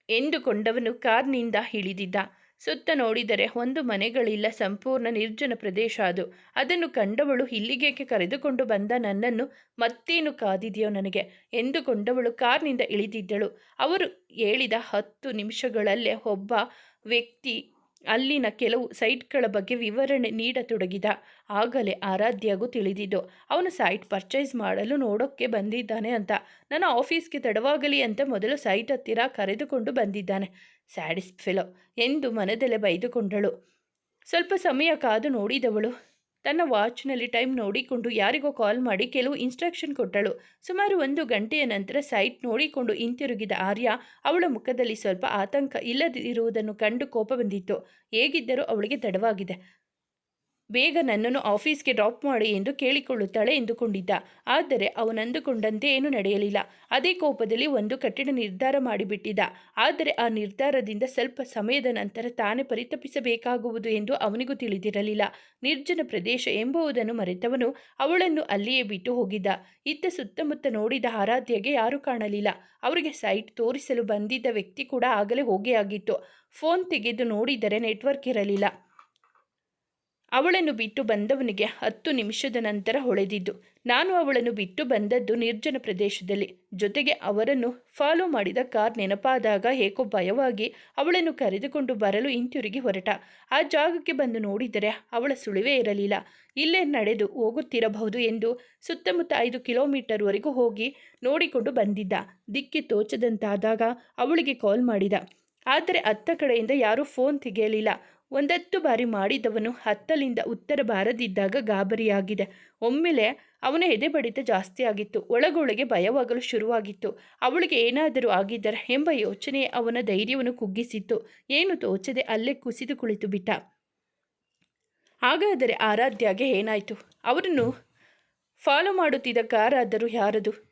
ಎಂದುಕೊಂಡವನು ಕಾರ್ನಿಂದ ಇಳಿದಿದ್ದ. ಸುತ್ತ ನೋಡಿದರೆ ಒಂದು ಮನೆಗಳಿಲ್ಲ, ಸಂಪೂರ್ಣ ನಿರ್ಜನ ಪ್ರದೇಶ ಅದು. ಅದನ್ನು ಕಂಡವಳು ಇಲ್ಲಿಗೇಕೆ ಕರೆದುಕೊಂಡು ಬಂದ ನನ್ನನ್ನು ಮತ್ತೇನು ಕಾದಿದೆಯೋ ನನಗೆ ಎಂದು ಎಂದುಕೊಂಡವಳು ಕಾರ್ನಿಂದ ಇಳಿದಿದ್ದಳು. ಅವರು ಹೇಳಿದ ಹತ್ತು ನಿಮಿಷಗಳಲ್ಲೇ ಒಬ್ಬ ವ್ಯಕ್ತಿ ಅಲ್ಲಿನ ಕೆಲವು ಸೈಟ್ಗಳ ಬಗ್ಗೆ ವಿವರಣೆ ನೀಡತೊಡಗಿದ. ಆಗಲೇ ಆರಾಧ್ಯಾಗೂ ತಿಳಿದಿದ್ದು, ಅವನು ಸೈಟ್ ಪರ್ಚೇಸ್ ಮಾಡಲು ನೋಡೋಕ್ಕೆ ಬಂದಿದ್ದಾನೆ ಅಂತ. ನನ್ನ ಆಫೀಸ್ಗೆ ತಡವಾಗಲಿ ಅಂತ ಮೊದಲು ಸೈಟ್ ಹತ್ತಿರ ಕರೆದುಕೊಂಡು ಬಂದಿದ್ದಾನೆ. ಸ್ಯಾಡಿಸ್ ಫೆಲೋ ಎಂದು ಮನದಲ್ಲೇ ಬೈದುಕೊಂಡಳು. ಸ್ವಲ್ಪ ಸಮಯ ಕಾದು ನೋಡಿದವಳು. ತನ್ನ ವಾಚ್ನಲ್ಲಿ ಟೈಮ್ ನೋಡಿಕೊಂಡು ಯಾರಿಗೋ ಕಾಲ್ ಮಾಡಿ ಕೆಲವು ಇನ್ಸ್ಟ್ರಕ್ಷನ್ ಕೊಟ್ಟಳು. ಸುಮಾರು ಒಂದು ಗಂಟೆಯ ನಂತರ ಸೈಟ್ ನೋಡಿಕೊಂಡು ಹಿಂತಿರುಗಿದ ಆರ್ಯ ಅವಳ ಮುಖದಲ್ಲಿ ಸ್ವಲ್ಪ ಆತಂಕ ಇಲ್ಲದಿರುವುದನ್ನು ಕಂಡು ಕೋಪ ಬಂದಿತ್ತು. ಹೇಗಿದ್ದರೂ ಅವಳಿಗೆ ತಡವಾಗಿದೆ. ಬೇಗ ನನ್ನನ್ನು ಆಫೀಸ್ಗೆ ಡ್ರಾಪ್ ಮಾಡಿ ಎಂದು ಕೇಳಿಕೊಳ್ಳುತ್ತಾಳೆ ಎಂದುಕೊಂಡಿದ್ದ. ಆದರೆ ಅವನಂದುಕೊಂಡಂತೆ ಏನು ನಡೆಯಲಿಲ್ಲ. ಅದೇ ಕೋಪದಲ್ಲಿ ಒಂದು ಕಠಿಣ ನಿರ್ಧಾರ ಮಾಡಿಬಿಟ್ಟಿದ್ದ. ಆದರೆ ಆ ನಿರ್ಧಾರದಿಂದ ಸ್ವಲ್ಪ ಸಮಯದ ನಂತರ ತಾನೇ ಪರಿತಪಿಸಬೇಕಾಗುವುದು ಎಂದು ಅವನಿಗೂ ತಿಳಿದಿರಲಿಲ್ಲ. ನಿರ್ಜನ ಪ್ರದೇಶ ಎಂಬುವುದನ್ನು ಮರೆತವನು ಅವಳನ್ನು ಅಲ್ಲಿಯೇ ಬಿಟ್ಟು ಹೋಗಿದ್ದ. ಇತ್ತ ಸುತ್ತಮುತ್ತ ನೋಡಿದ ಆರಾಧ್ಯಗೆ ಯಾರೂ ಕಾಣಲಿಲ್ಲ. ಅವರಿಗೆ ಸೈಟ್ ತೋರಿಸಲು ಬಂದಿದ್ದ ವ್ಯಕ್ತಿ ಕೂಡ ಆಗಲೇ ಹೋಗೇ ಆಗಿತ್ತು. ಫೋನ್ ತೆಗೆದು ನೋಡಿದರೆ ನೆಟ್ವರ್ಕ್ ಇರಲಿಲ್ಲ. ಅವಳನ್ನು ಬಿಟ್ಟು ಬಂದವನಿಗೆ ಹತ್ತು ನಿಮಿಷದ ನಂತರ ಹೊಳೆದಿದ್ದು. ನಾನು ಅವಳನ್ನು ಬಿಟ್ಟು ಬಂದದ್ದು ನಿರ್ಜನ ಪ್ರದೇಶದಲ್ಲಿ. ಜೊತೆಗೆ ಅವರನ್ನು ಫಾಲೋ ಮಾಡಿದ ಕಾರ್ ನೆನಪಾದಾಗ ಹೇಗೋ ಭಯವಾಗಿ ಅವಳನ್ನು ಕರೆದುಕೊಂಡು ಬರಲು ಹಿಂತಿರುಗಿ ಹೊರಟ. ಆ ಜಾಗಕ್ಕೆ ಬಂದು ನೋಡಿದರೆ ಅವಳ ಸುಳಿವೇ ಇರಲಿಲ್ಲ. ಇಲ್ಲೇ ನಡೆದು ಹೋಗುತ್ತಿರಬಹುದು ಎಂದು ಸುತ್ತಮುತ್ತ ಐದು ಕಿಲೋಮೀಟರ್ವರೆಗೂ ಹೋಗಿ ನೋಡಿಕೊಂಡು ಬಂದಿದ್ದ. ದಿಕ್ಕಿ ತೋಚದಂತಾದಾಗ ಅವಳಿಗೆ ಕಾಲ್ ಮಾಡಿದ. ಆದರೆ ಅತ್ತ ಕಡೆಯಿಂದ ಯಾರೂ ಫೋನ್ ತೆಗೆಯಲಿಲ್ಲ. ಒಂದತ್ತು ಬಾರಿ ಮಾಡಿದವನು ಹತ್ತಲಿಂದ ಉತ್ತರ ಬಾರದಿದ್ದಾಗ ಗಾಬರಿಯಾಗಿದೆ. ಒಮ್ಮೆಲೆ ಅವನ ಎದೆ ಬಡಿತ ಜಾಸ್ತಿ ಆಗಿತ್ತು. ಒಳಗೊಳಗೆ ಭಯವಾಗಲು ಶುರುವಾಗಿತ್ತು. ಅವಳಿಗೆ ಏನಾದರೂ ಆಗಿದ್ದರ ಎಂಬ ಯೋಚನೆ ಅವನ ಧೈರ್ಯವನ್ನು ಕುಗ್ಗಿಸಿತ್ತು. ಏನು ತೋಚದೆ ಅಲ್ಲೇ ಕುಸಿದು ಕುಳಿತು ಬಿಟ್ಟ. ಹಾಗಾದರೆ ಆರಾಧ್ಯಾಗೆ ಏನಾಯಿತು? ಅವರನ್ನು ಫಾಲೋ ಮಾಡುತ್ತಿದ್ದ ಕಾರಾದರೂ ಯಾರದು?